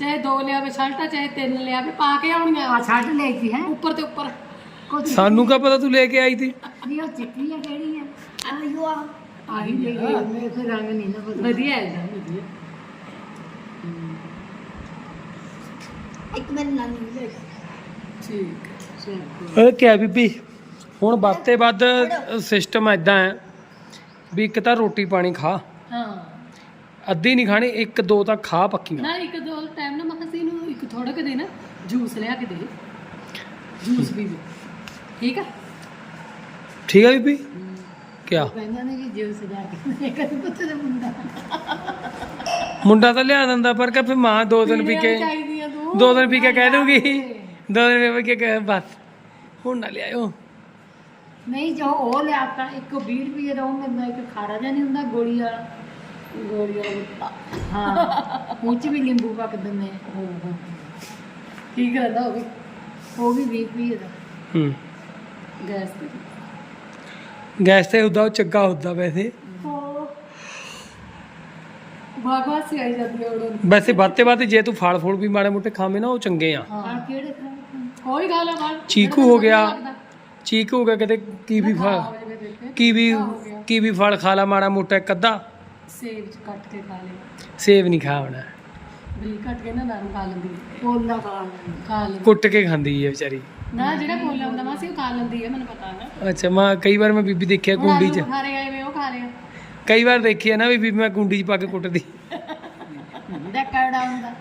C: ਚਾਹੇ ਦੋ ਲਿਆਵੇ ਸ਼ਰਟਾਂ ਚਾਹੇ ਤਿੰਨ ਲਿਆਵੇ ਪਾ ਕੇ ਆਉਣੀਆਂ
D: ਆ। ਛੱਡ ਲਈ ਸੀ ਹੈ?
C: ਉੱਪਰ ਤੇ ਉੱਪਰ।
D: ਕੁਝ
A: ਸਾਨੂੰ ਕਾ ਪਤਾ ਤੂੰ ਲੈ ਕੇ ਆਈ ਤੀ
D: ਨਹੀਂ ਉਹ ਚਿੱਟੀ ਆ ਕਿਹੜੀ ਆ?
B: ਆਇਓ ਆ।
D: ਆਹੀ ਲੈ ਗਈ ਮੇਰੇ ਕੋਲ ਰੰਗ ਨਹੀਂ ਨਾ ਪਤਾ।
C: ਵਧੀਆ ਹੈ ਵਧੀਆ।
B: ਇੱਕ ਮਿੰਟ ਨਾਲ ਨਹੀਂ ਲੈ
C: ਠੀਕ।
A: ਇਹ ਕਿਆ ਬੀਬੀ? ਹੁਣ ਵੱਧ ਤੇ ਵੱਧ ਸਿਸਟਮ ਐਦਾਂ ਹੈ ਵੀ ਇੱਕ ਤਾਂ ਰੋਟੀ ਪਾਣੀ ਖਾ।
C: ਹਾਂ।
A: ਅੱਧੀ ਨਹੀਂ ਖਾਣੀ ਇੱਕ ਦੋ ਤਾਂ ਖਾ ਪੱਕੀਆਂ।
C: ਨਾ ਇੱਕ ਦੋ ਟਾਈਮ ਨਾ ਮਖਸੀ ਨੂੰ ਇੱਕ ਥੋੜਾ ਕਿ ਦੇ ਨਾ ਜੂਸ ਲਿਆ ਕੇ ਦੇ। ਜੂਸ ਵੀ ਦੇ। ਠੀਕ ਆ?
A: ਠੀਕ ਹੈ ਬੀਬੀ? ਕਿਆ?
D: ਕਹਿੰਦਾ ਨੇ ਕਿ ਜੂਸ ਦਾ ਕੇ ਕਦੇ ਪੁੱਤ ਦਾ ਮੁੰਡਾ।
A: ਮੁੰਡਾ ਤਾਂ ਲਿਆ ਦਿੰਦਾ ਪਰ ਕਿ ਫਿਰ ਮਾਂ ਦੋ ਦਿਨ ਪੀ ਕੇ ਦੋ ਦਿਨ ਪੀ ਕੇ ਕਹਿ ਦੂਗੀ ਦੋ ਦਿਨ ਪੀ ਕੇ ਕਹਿ ਬਸ। ਹੁਣ ਨਾ ਲਿਆਇਓ।
D: ਨਹੀਂ ਜੋ ਉਹ ਲਿਆਤਾ ਇੱਕ 20 ਰੁਪਏ ਦਾ ਉਹ ਮਿਲਦਾ ਇੱਕ ਖਾਰਾ ਜਿਹਾ ਨਹੀਂ ਹੁੰਦਾ ਗੋਲੀ ਵਾਲਾ। ਗੋਲੀ ਵਾਲਾ। ਹਾਂ ਉਹ 'ਚ ਵੀ ਨਿੰਬੂ ਪਾ ਕੇ ਦਿੰਦੇ ਆ।
C: ਠੀਕ ਰਹਿੰਦਾ ਉਹ ਵੀ?
D: ਉਹ ਵੀ 20 ਰੁਪਏ ਦਾ।
A: ਹੂੰ।
C: ਗੈਸ ਤੇ।
A: ਗੈਸ ਤੇ ਹੁੰਦਾ ਉਹ ਚੰਗਾ ਹੁੰਦਾ ਵੈਸੇ।
C: ਬਾਗਵਾ ਸੇ ਆਈ ਜਾਂਦੀ ਉਹ
A: ਵੈਸੇ ਵੱਧ ਤੇ ਵੱਧ ਜੇ ਤੂੰ ਫਲ ਫੁੱਲ ਵੀ ਮਾੜੇ ਮੋਟੇ ਖਾਵੇਂ ਨਾ ਉਹ ਚੰਗੇ ਆ।
D: ਆ ਕਿਹੜੇ
C: ਕੋਈ ਗੱਲ ਆ ਬਾਲ
A: ਚੀਕੂ ਹੋ ਗਿਆ। ਚੀਕੂ ਹੋ ਗਿਆ ਕਿਤੇ ਕੀਵੀ ਫਲ ਕੀਵੀ ਕੀਵੀ ਫਲ ਖਾ ਲਾ ਮਾੜਾ ਮੋਟਾ ਇੱਕ ਅੱਧਾ।
C: ਸੇਬ ਚ ਕੱਟ ਕੇ ਖਾ ਲੈ
A: ਸੇਬ ਨਹੀਂ ਖਾਵਣਾ
C: ਬਰੀ ਕੱਟ ਕੇ ਨਾ ਨਰਮ ਖਾ ਲੈਂਦੀ ਹੈ।
D: ਪੋਲਾ ਖਾ
C: ਖਾ ਲੈਂਦੀ
A: ਕੁੱਟ ਕੇ ਖਾਂਦੀ ਹੈ ਵਿਚਾਰੀ।
C: ਨਾ ਜਿਹੜਾ ਕੋਲਾ ਹੁੰਦਾ ਮਾਸੀ ਉਹ ਖਾ ਲੈਂਦੀ ਹੈ ਮੈਨੂੰ ਪਤਾ ਹੈ
A: ਅੱਛਾ ਮੈਂ ਕਈ ਵਾਰ ਮੈਂ ਬੀਬੀ ਦੇਖਿਆ
C: ਆਲੂ
A: 'ਚ।
C: ਖਾ ਰਹੇ ਆਏ ਵੇ ਉਹ ਖਾ ਲਿਆ।
A: ਕਈ ਵਾਰ ਦੇਖਿਆ ਨਾ ਵੀ ਬੀਬੀ ਮੈਂ ਕੁੰਡੀ 'ਚ ਪਾ ਕੇ ਕੁੱਟਦੀ।
D: ਦਾ ਕੜਾ ਹੁੰਦਾ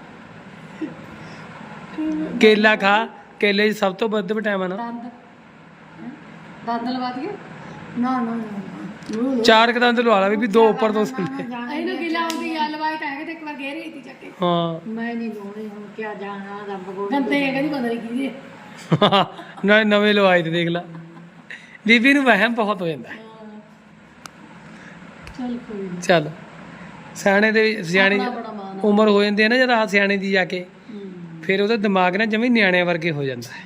A: ਕੇਲਾ ਖਾ। ਕੇਲੇ 'ਚ ਸਭ ਤੋਂ ਵੱਧ ਵਿਟਾਮਿਨ ਆ
C: ਦੰਦ। ਦੰਦ ਲਵਾ ਦਈਏ?
D: ਨਾ ਨਾ ਨਾ
A: ਚਾਰ ਲਵਾ ਲਾ ਬੀਬੀ ਦੋ ਉੱਪਰ ਦੋ ਥੱਲੇ।
C: ਇਹਨੂੰ ਗਿਲਾ ਆਉਂਦੀ ਆ ਲਵਾਈ ਤਾਂ ਹੈਗੇ ਤੇ ਇੱਕ ਵਾਰ ਗੇਰ ਰਹੀ ਤੀ ਚੱਕ ਕੇ।
A: ਹਾਂ।
D: ਮੈਂ ਨਹੀਂ ਲੋਣੇ ਹੁਣ ਕਿਆ ਜਾਣਾ ਰੱਬ ਕੋਲ
C: ਗੰਦੇ ਕਹਿੰਦੀ ਪਤਾ ਨਹੀਂ ਕੀ ਦੇ
A: ਨਾ ਨਵੇਂ ਲਵਾਏ ਤੇ ਦੇਖ ਲਾ। ਬੀਬੀ ਨੂੰ ਵਹਿਮ ਬਹੁਤ ਹੋ ਜਾਂਦਾ।
C: ਚੱਲ ਕੋਈ
A: ਚੱਲ। ਸਿਆਣੇ ਦੇ ਸਿਆਣੇ
C: ਆਪਣਾ ਬੜਾ ਮਾਣ ਆ।
A: ਉਮਰ ਹੋ ਜਾਂਦੀ ਹੈ ਨਾ ਜਦ ਆ ਸਿਆਣੇ ਦੀ ਜਾ ਕੇ। ਫਿਰ ਉਹਦਾ ਦਿਮਾਗ ਨਾ ਜਮੀ ਨਿਆਣਿਆਂ ਵਰਗੇ ਹੋ ਜਾਂਦਾ ਹੈ।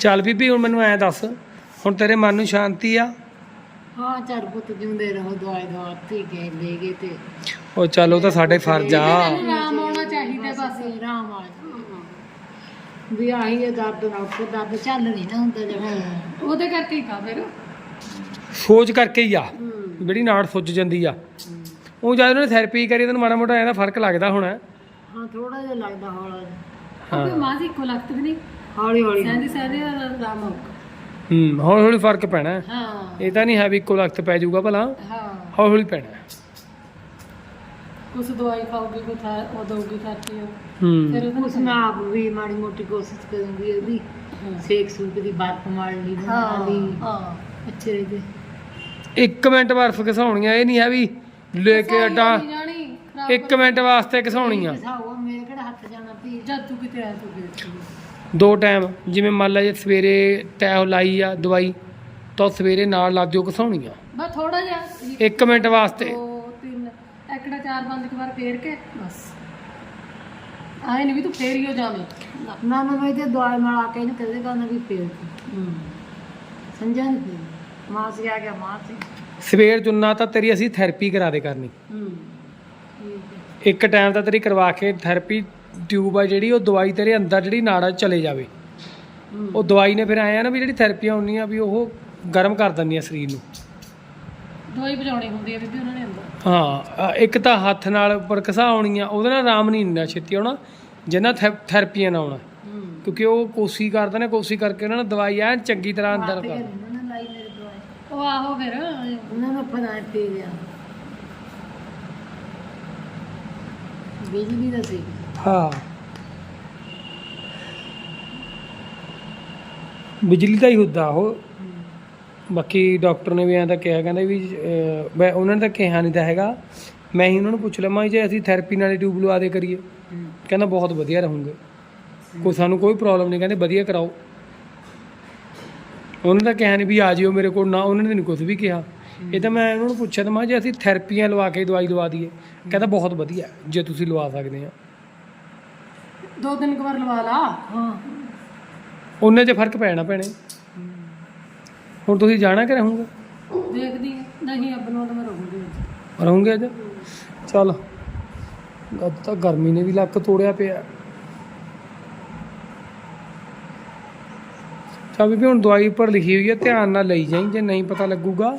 A: ਚੱਲ ਬੀਬੀ ਹੁਣ ਮੈਨੂੰ ਐ ਦੱਸ ਹੁਣ ਤੇਰੇ ਮਨ ਨੂੰ ਸ਼ਾਂਤੀ ਆ?
D: ਹਾਂ ਚਾਰ ਪੁੱਤ ਜਿਉਂਦੇ ਰਹੋ ਦਵਾਈ ਦਵਾ ਤੇ ਗਏ ਲੈ ਗਏ ਤੇ।
A: ਉਹ ਚੱਲ ਉਹ ਤਾਂ ਸਾਡੇ ਫਰਜ਼ ਆ।
C: ਆਰਾਮ ਆਉਣਾ ਚਾਹੀਦਾ ਬਸ
D: ਆਰਾਮ ਆ ਵੀ ਆਹੀ ਇਹ ਦਰਦ ਨਾਲ ਉੱਪਰ ਦਰਦ ਚੱਲ ਨਹੀਂ ਨਾ ਹੁੰਦਾ ਜਦ
C: ਉਹਦੇ ਕਰਕੇ ਹੀ ਕਾ ਫਿਰ।
A: ਸੋਚ ਕਰਕੇ ਹੀ ਆ ਜਿਹੜੀ ਨਾੜ ਸੁੱਜ ਜਾਂਦੀ ਆ। ਉਹ ਜਦ ਉਹਨੇ ਥੈਰੇਪੀ ਕਰੀ ਤੈਨੂੰ ਮਾੜਾ ਮੋਟਾ ਇਹਦਾ ਫ਼ਰਕ ਲੱਗਦਾ ਹੋਣਾ।
D: ਹਾਂ ਥੋੜਾ ਜਿਹਾ ਲੱਗਦਾ ਹੌਲਾ ਜਿਹਾ।
C: ਕਿਉਂਕਿ
A: ਹਾਂ
C: ਮਾਂ ਦੀ ਇੱਕੋ ਲੱਤ ਵੀ ਨਹੀਂ।
D: ਹੌਲੀ ਹੌਲੀ।
C: ਸਹਿੰਦੀ ਸਹਿੰਦੀ ਆਰਾਮ ਆਊਗਾ
A: ਹੂੰ ਹੌਲੀ ਹੌਲੀ ਫ਼ਰਕ ਪੈਣਾ ਹੈ।
C: ਹਾਂ।
A: ਇਹ ਤਾਂ ਨਹੀਂ ਹੈ ਵੀ ਇੱਕੋ ਲਖਤ ਪੈ ਜਾਊਗਾ ਭਲਾ।
C: ਹਾਂ।
A: ਹੌਲੀ ਹੌਲੀ ਪੈਣਾ ਹੈ।
C: ਕੁਛ ਦਵਾਈ ਖਾਓਗੇ ਕੋ ਥਾ ਉਹ ਦੋਗੇ ਖਾਤੇ ਹੋ
A: ਹੂੰ।
C: ਫਿਰ
D: ਉਸ ਮੈਂ ਆਪ ਵੀ ਮਾੜੀ ਮੋਟੀ ਕੋਸ਼ਿਸ਼ ਕਰੂੰਗੀ ਉਹਦੀ। ਸੇਕ ਸੂਕ ਦੀ ਬਰਫ ਮਾਰਨੀ
C: ਹਾਂ
D: ਬਣਾਉਣੀ
C: ਹਾਂ।
D: ਅੱਛੇ ਦੇ
A: ਇੱਕ ਮਿੰਟ ਬਰਫ਼ ਘਸਾਉਣੀਆਂ ਇਹ ਨਹੀਂ ਹੈ ਵੀ ਲੈ ਕੇ ਅੱਡਾ
C: ਜਾਣੀ ਖਰਾਬ
A: ਇੱਕ ਮਿੰਟ ਵਾਸਤੇ ਘਸਾਉਣੀਆਂ।
D: ਸਾਓ ਮੇਰੇ ਕਿਹੜਾ ਹੱਥ ਜਾਣਾ? ਪੀ
C: ਜਦ ਤੂੰ ਕਿਤੇ ਆਇਆ ਤੂੰ ਫਿਰ
A: ਦੋ ਟਾਈਮ ਜਿਵੇਂ ਮੰਨ ਲਾ ਜੇ ਸਵੇਰੇ ਟੈਹ ਲਾਈ ਆ ਦਵਾਈ ਤਾਂ ਸਵੇਰੇ ਨਾਲ ਲਾ ਦਿਓ ਘਸਾਉਣੀਆਂ।
C: ਬਸ ਥੋੜਾ ਜਿਹਾ।
A: ਇੱਕ ਮਿੰਟ ਵਾਸਤੇ।
C: ਦੋ ਤਿੰਨ ਐਕੜਾ ਚਾਰ ਪੰਜ ਕੁ ਵਾਰ ਫੇਰ ਕੇ ਬਸ। ਆਏ ਨਹੀਂ ਵੀ ਤੂੰ ਫੇਰ ਹੀ ਹੋ ਜਾਵੇਂ। ਨਾ।
D: ਨਾ ਨਾ ਮੈਂ ਤੇ ਦਵਾਈ ਮਾਰ ਕੇ ਇਹਨੂੰ ਕਦੇ ਕਹਿੰਦਾ ਵੀ ਪੇੜ
C: ਹੂੰ।
D: ਸਮਝਿਆ ਨਹੀਂ ਫਿਰ ਮਾਂ ਸੀ ਆ ਗਿਆ ਮਾਂ ਸੀ
A: ਸਵੇਰ ਜੁੰਨਾ ਤਾਂ ਤੇਰੀ ਅਸੀਂ ਥੈਰੇਪੀ ਕਰਾ ਦੇ ਕਰਨੀ।
C: ਹੂੰ।
A: ਇੱਕ ਟਾਈਮ ਤਾਂ ਤੇਰੀ ਕਰਵਾ ਕੇ ਥੈਰੇਪੀ ਟਿਊਬ ਆ ਜਿਹੜੀ ਉਹ ਦਵਾਈ ਤੇਰੇ ਅੰਦਰ ਜਿਹੜੀ ਨਾੜਾ ਚਲੇ ਜਾਵੇ। ਉਹ ਦਵਾਈ ਨੇ ਫਿਰ ਆਇਆ ਨਾ ਵੀ ਜਿਹੜੀ ਥੈਰੇਪੀਆਂ ਹੁੰਦੀਆਂ ਵੀ ਉਹ ਗਰਮ ਕਰ ਦਿੰਦੀਆਂ ਸਰੀਰ ਨੂੰ।
C: ਦਵਾਈ ਵਜਾਉਣੀ ਹੁੰਦੀ ਹੈ ਬੀਬੀ ਉਹਨਾਂ ਨੇ ਅੰਦਰ।
A: ਹਾਂ ਇੱਕ ਤਾਂ ਹੱਥ ਨਾਲ ਉੱਪਰ ਘਸਾਉਣੀ ਆ ਉਹਦੇ ਨਾਲ ਆਰਾਮ ਨਹੀਂ ਇੰਨਾ ਛੇਤੀ ਆਉਣਾ ਜਿੰਨਾ ਥੈਰੇਪੀਆਂ ਨਾਲ ਆਉਣਾ। ਕਿਉਂਕਿ ਉਹ ਕੋਸ਼ਿਸ਼ ਕਰਦੇ ਨੇ ਕੋਸ਼ਿਸ਼ ਕਰਕੇ ਉਹਨਾਂ ਨੇ ਦਵਾਈ ਐਨ ਚੰਗੀ ਤਰ੍ਹਾਂ ਅੰਦਰ ਕਰ।
C: ਉਹ ਆਹੋ ਫਿਰ।
D: ਉਹਨਾਂ ਨੂੰ ਪਤਾ ਪੀ ਲਿਆ
A: ਹਾਂ। ਬਿਜਲੀ ਦਾ ਹੀ ਹੁੰਦਾ ਉਹ। ਬਾਕੀ ਡਾਕਟਰ ਨੇ ਵੀ ਐਂ ਤਾਂ ਕਿਹਾ, ਕਹਿੰਦੇ ਵੀ ਮੈਂ, ਉਹਨਾਂ ਨੇ ਤਾਂ ਕਿਹਾ ਨਹੀਂ ਤਾਂ ਹੈਗਾ। ਮੈਂ ਹੀ ਉਹਨਾਂ ਨੂੰ ਪੁੱਛ ਲਵਾਂ ਜੇ ਅਸੀਂ ਥੈਰੇਪੀ ਨਾਲੇ ਟਿਊਬ ਲਵਾ ਦੇ ਕਰੀਏ। ਕਹਿੰਦਾ ਬਹੁਤ ਵਧੀਆ ਰਹੂੰਗੇ। ਕੋਈ ਸਾਨੂੰ ਕੋਈ ਪ੍ਰੋਬਲਮ ਨਹੀਂ ਕਹਿੰਦੇ ਵਧੀਆ ਕਰਾਓ। ਉਹਨਾਂ ਦਾ ਨਹੀਂ ਵੀ ਆ ਜਿਓ ਮੇਰੇ ਕੋਲ, ਨਾ, ਉਹਨਾਂ ਨੇ ਨਹੀਂ ਕੁਝ ਵੀ ਕਿਹਾ। ਇਹ ਤਾਂ ਮੈਂ ਉਹਨਾਂ ਨੂੰ ਪੁੱਛਿਆ ਤਾਂ ਮੈਂ ਜੇ ਅਸੀਂ ਥੈਰੇਪੀਆਂ ਲਵਾ ਕੇ ਦਵਾਈ ਦਵਾ ਦਈਏ ਕਹਿੰਦਾ ਬਹੁਤ ਵਧੀਆ ਜੇ ਤੁਸੀਂ ਲਵਾ ਸਕਦੇ ਆ।
C: ਦੋ ਦਿਨ ਕੁ ਵਾਰ ਲਵਾ ਲਾ।
D: ਹਾਂ।
A: ਉਹਨੇ 'ਚ ਫ਼ਰਕ ਪੈਣਾ ਭੈਣੇ। ਹੁਣ ਤੁਸੀਂ ਜਾਣਾ ਕਿ ਰਹੋਗੇ
C: ਦੇਖਦੀ। ਨਹੀਂ ਆਪਣਾ ਤਾਂ ਮੈਂ ਰਹੂੰਗੀ।
A: ਰਹੋਗੇ ਅੱਜ? ਚੱਲ। ਅੱਜ ਤਾਂ ਗਰਮੀ ਨੇ ਵੀ ਲੱਕ ਤੋੜਿਆ ਪਿਆ। ਚਾ ਵੀ ਹੁਣ ਦਵਾਈ ਉੱਪਰ ਲਿਖੀ ਹੋਈ ਹੈ ਧਿਆਨ ਨਾਲ ਲਈ ਜਾਈ ਜੇ ਨਹੀਂ ਪਤਾ ਲੱਗੂਗਾ।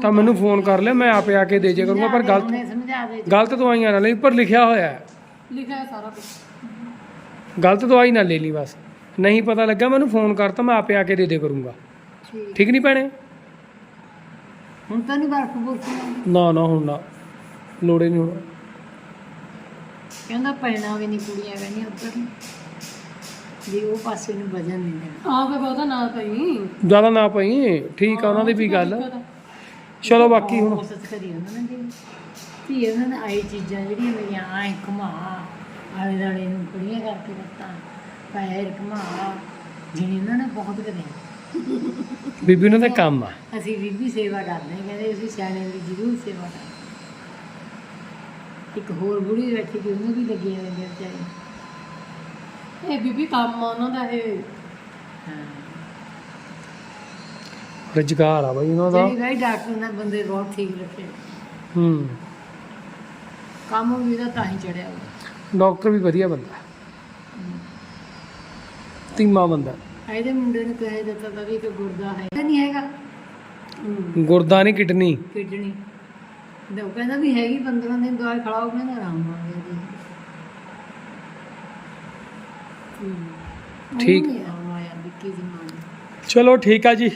A: ਤਾਂ ਮੈਨੂੰ ਫੋਨ ਕਰ ਲਿਆ ਮੈਂ ਆਪੇ ਆ ਕੇ ਦੇ ਜੇ ਕਰੂੰਗਾ ਪਰ ਗਲਤ
D: ਉਹਨੇ ਸਮਝਾ ਦੇ
A: ਗਲਤ ਦਵਾਈਆਂ ਨਾ ਲਈ ਉੱਪਰ ਲਿਖਿਆ ਹੋਇਆ ਹੈ।
C: ਲਿਖਿਆ ਹੈ ਸਾਰਾ ਕੁਝ
A: ਗਲਤ ਦਵਾਈ ਨਾ ਲੈ ਲਈ ਬਸ। ਨਹੀਂ ਪਤਾ ਲੱਗਾ ਮੈਨੂੰ ਫੋਨ ਕਰਤਾ ਮੈਂ ਆਪੇ ਆ ਕੇ ਦੇ ਦੇ ਕਰੂੰਗਾ।
D: ਠੀਕ।
A: ਠੀਕ ਨਹੀਂ ਭੈਣੇ?
D: ਹੁਣ ਤਾਂ ਨਹੀਂ ਬਰਫ ਬੁਰਫ ਲਾਉਂਦੀ।
A: ਨਾ ਨਾ ਹੁਣ ਨਾ। ਲੋੜੇ ਨਹੀਂ ਹੁਣ।
D: ਕਹਿੰਦਾ ਪੈਣਾ ਵੀ ਨਹੀਂ ਕੁੜੀਆਂ ਕਹਿੰਦੀਆਂ ਉੱਧਰ। ਨੂੰ ਵੀ ਉਹ ਪਾਸੇ ਨੂੰ ਵਜਨ ਨਹੀਂ ਦੇਣਾ।
C: ਆ ਕੇ ਬਹੁਤਾ ਨਾ ਪਈ।
A: ਜ਼ਿਆਦਾ ਨਾ ਪਈ। ਠੀਕ ਆ ਉਹਨਾਂ ਦੀ ਵੀ ਗੱਲ ਚਲੋ ਬਾਕੀ ਹੁਣ।
D: ਕੋਸ਼ਿਸ਼ ਕਰੀ ਉਹਨਾਂ ਨੇ ਜੀ। ਧੀ ਉਹਨਾਂ ਨੇ ਆਈ ਚੀਜ਼ਾਂ ਜਿਹੜੀਆਂ ਮੇਰੀਆਂ ਆਏ ਘੁਮਾ ਆਲੇ ਦਾਲੇ ਨੂੰ ਕੁੜੀਆਂ ਕਰਕੇ ਦਿੱਤਾ ਪੈਰ ਘੁਮਾ ਜਿਹਨੇ ਉਹਨਾਂ ਨੇ ਬਹੁਤ ਕਰਿਆ।
A: ਬੀਬੀ ਉਹਨਾਂ ਦਾ ਕੰਮ ਆ।
D: ਅਸੀਂ ਬੀਬੀ ਸੇਵਾ ਕਰਦੇ ਹਾਂ ਕਹਿੰਦੇ ਅਸੀਂ ਸਿਆਣੇ ਦੀ ਜ਼ਰੂਰ ਸੇਵਾ ਕਰਦੇ ਇੱਕ ਹੋਰ ਬੁੜੀ ਬੈਠੀ ਸੀ ਉਹਨੂੰ ਵੀ ਲੱਗੀ ਜਾਂਦੀ ਵਿਚਾਰੀ।
C: ਇਹ ਬੀਬੀ ਕੰਮ ਆ ਉਹਨਾਂ ਦਾ ਇਹ।
D: ਹਾਂ।
A: ਰੁਜ਼ਗਾਰ ਆ ਬਈ ਉਹਨਾਂ ਦਾ।
D: ਜਿਹੜੀ ਗਾਈ ਡਾਕਟਰ ਨੇ ਬੰਦੇ ਬਹੁਤ ਠੀਕ ਰੱਖੇ।
A: ਹੂੰ।
D: ਕੰਮ ਵੀ ਦਾ ਤਾਂ ਹੀ ਚੜਿਆ
A: ਡਾਕਟਰ ਵੀ ਵਧੀਆ ਬੰਦਾ। ਤੀਮਾ ਬੰਦਾ।
D: ਇਹਦੇ ਮੁੰਡੇ ਨੂੰ ਕਹਿ ਦਿੱਤਾ ਤਾਂ ਵੀ ਕਿ ਗੁਰਦਾ ਹੈ। ਨਹੀਂ ਹੈਗਾ।
A: ਗੁਰਦਾ ਨਹੀਂ ਕਿਡਨੀ।
D: ਕਿਡਨੀ। ਉਹ ਕਹਿੰਦਾ ਵੀ ਹੈਗੀ 15 ਦਿਨ ਦਵਾਈ ਖੜਾਓ ਕਹਿੰਦਾ ਆਰਾਮ ਆ ਗਿਆ ਜੀ।
A: ਠੀਕ। ਚਲੋ ਠੀਕ ਆ ਜੀ।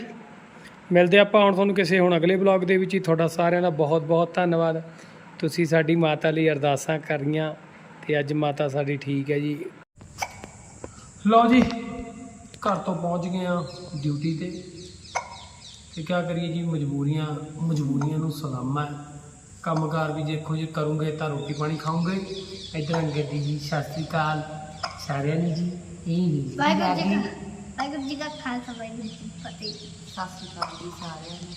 A: ਮਿਲਦੇ ਆਪਾਂ ਹੁਣ ਤੁਹਾਨੂੰ ਕਿਸੇ ਹੁਣ ਅਗਲੇ ਬਲੌਗ ਦੇ ਵਿੱਚ ਹੀ। ਤੁਹਾਡਾ ਸਾਰਿਆਂ ਦਾ ਬਹੁਤ ਬਹੁਤ ਧੰਨਵਾਦ। ਤੁਸੀਂ ਸਾਡੀ ਮਾਤਾ ਲਈ ਅਰਦਾਸਾਂ ਕਰੀਆਂ ਤੇ ਅੱਜ ਮਾਤਾ ਸਾਡੀ ਠੀਕ ਹੈ ਜੀ। ਲਓ ਜੀ ਘਰ ਤੋਂ ਪਹੁੰਚ ਗਏ ਆ ਡਿਊਟੀ ਤੇ। ਤੇ ਕੀ ਕਰੀਏ ਜੀ ਮਜਬੂਰੀਆਂ ਮਜਬੂਰੀਆਂ ਨੂੰ ਸਲਾਮਾ ਹੈ। ਕੰਮਕਾਰ ਵੀ ਦੇਖੋ ਜੇ ਕਰੂੰਗੇ ਤਾਂ ਰੋਟੀ ਪਾਣੀ ਖਾਉਂਗੇ ਇਧਰ ਅੰਗਦ ਜੀ ਸਤਿ ਸ਼੍ਰੀ ਅਕਾਲ। ਸਾਰਿਆਂ ਨੂੰ ਜੀ ਇਹ ਜੀ
B: ਵਾਹਿਗੁਰੂ ਜੀ ਕਾ ਵਾਹਿਗੁਰੂ ਜੀ ਕਾ ਖਾਲਸਾ ਵਾਹਿਗੁਰੂ ਜੀ ਕੀ ਫਤਿਹ।
D: ਸਤਿ ਸ਼੍ਰੀ ਅਕਾਲ ਜੀ ਸਾਰਿਆਂ ਨੂੰ।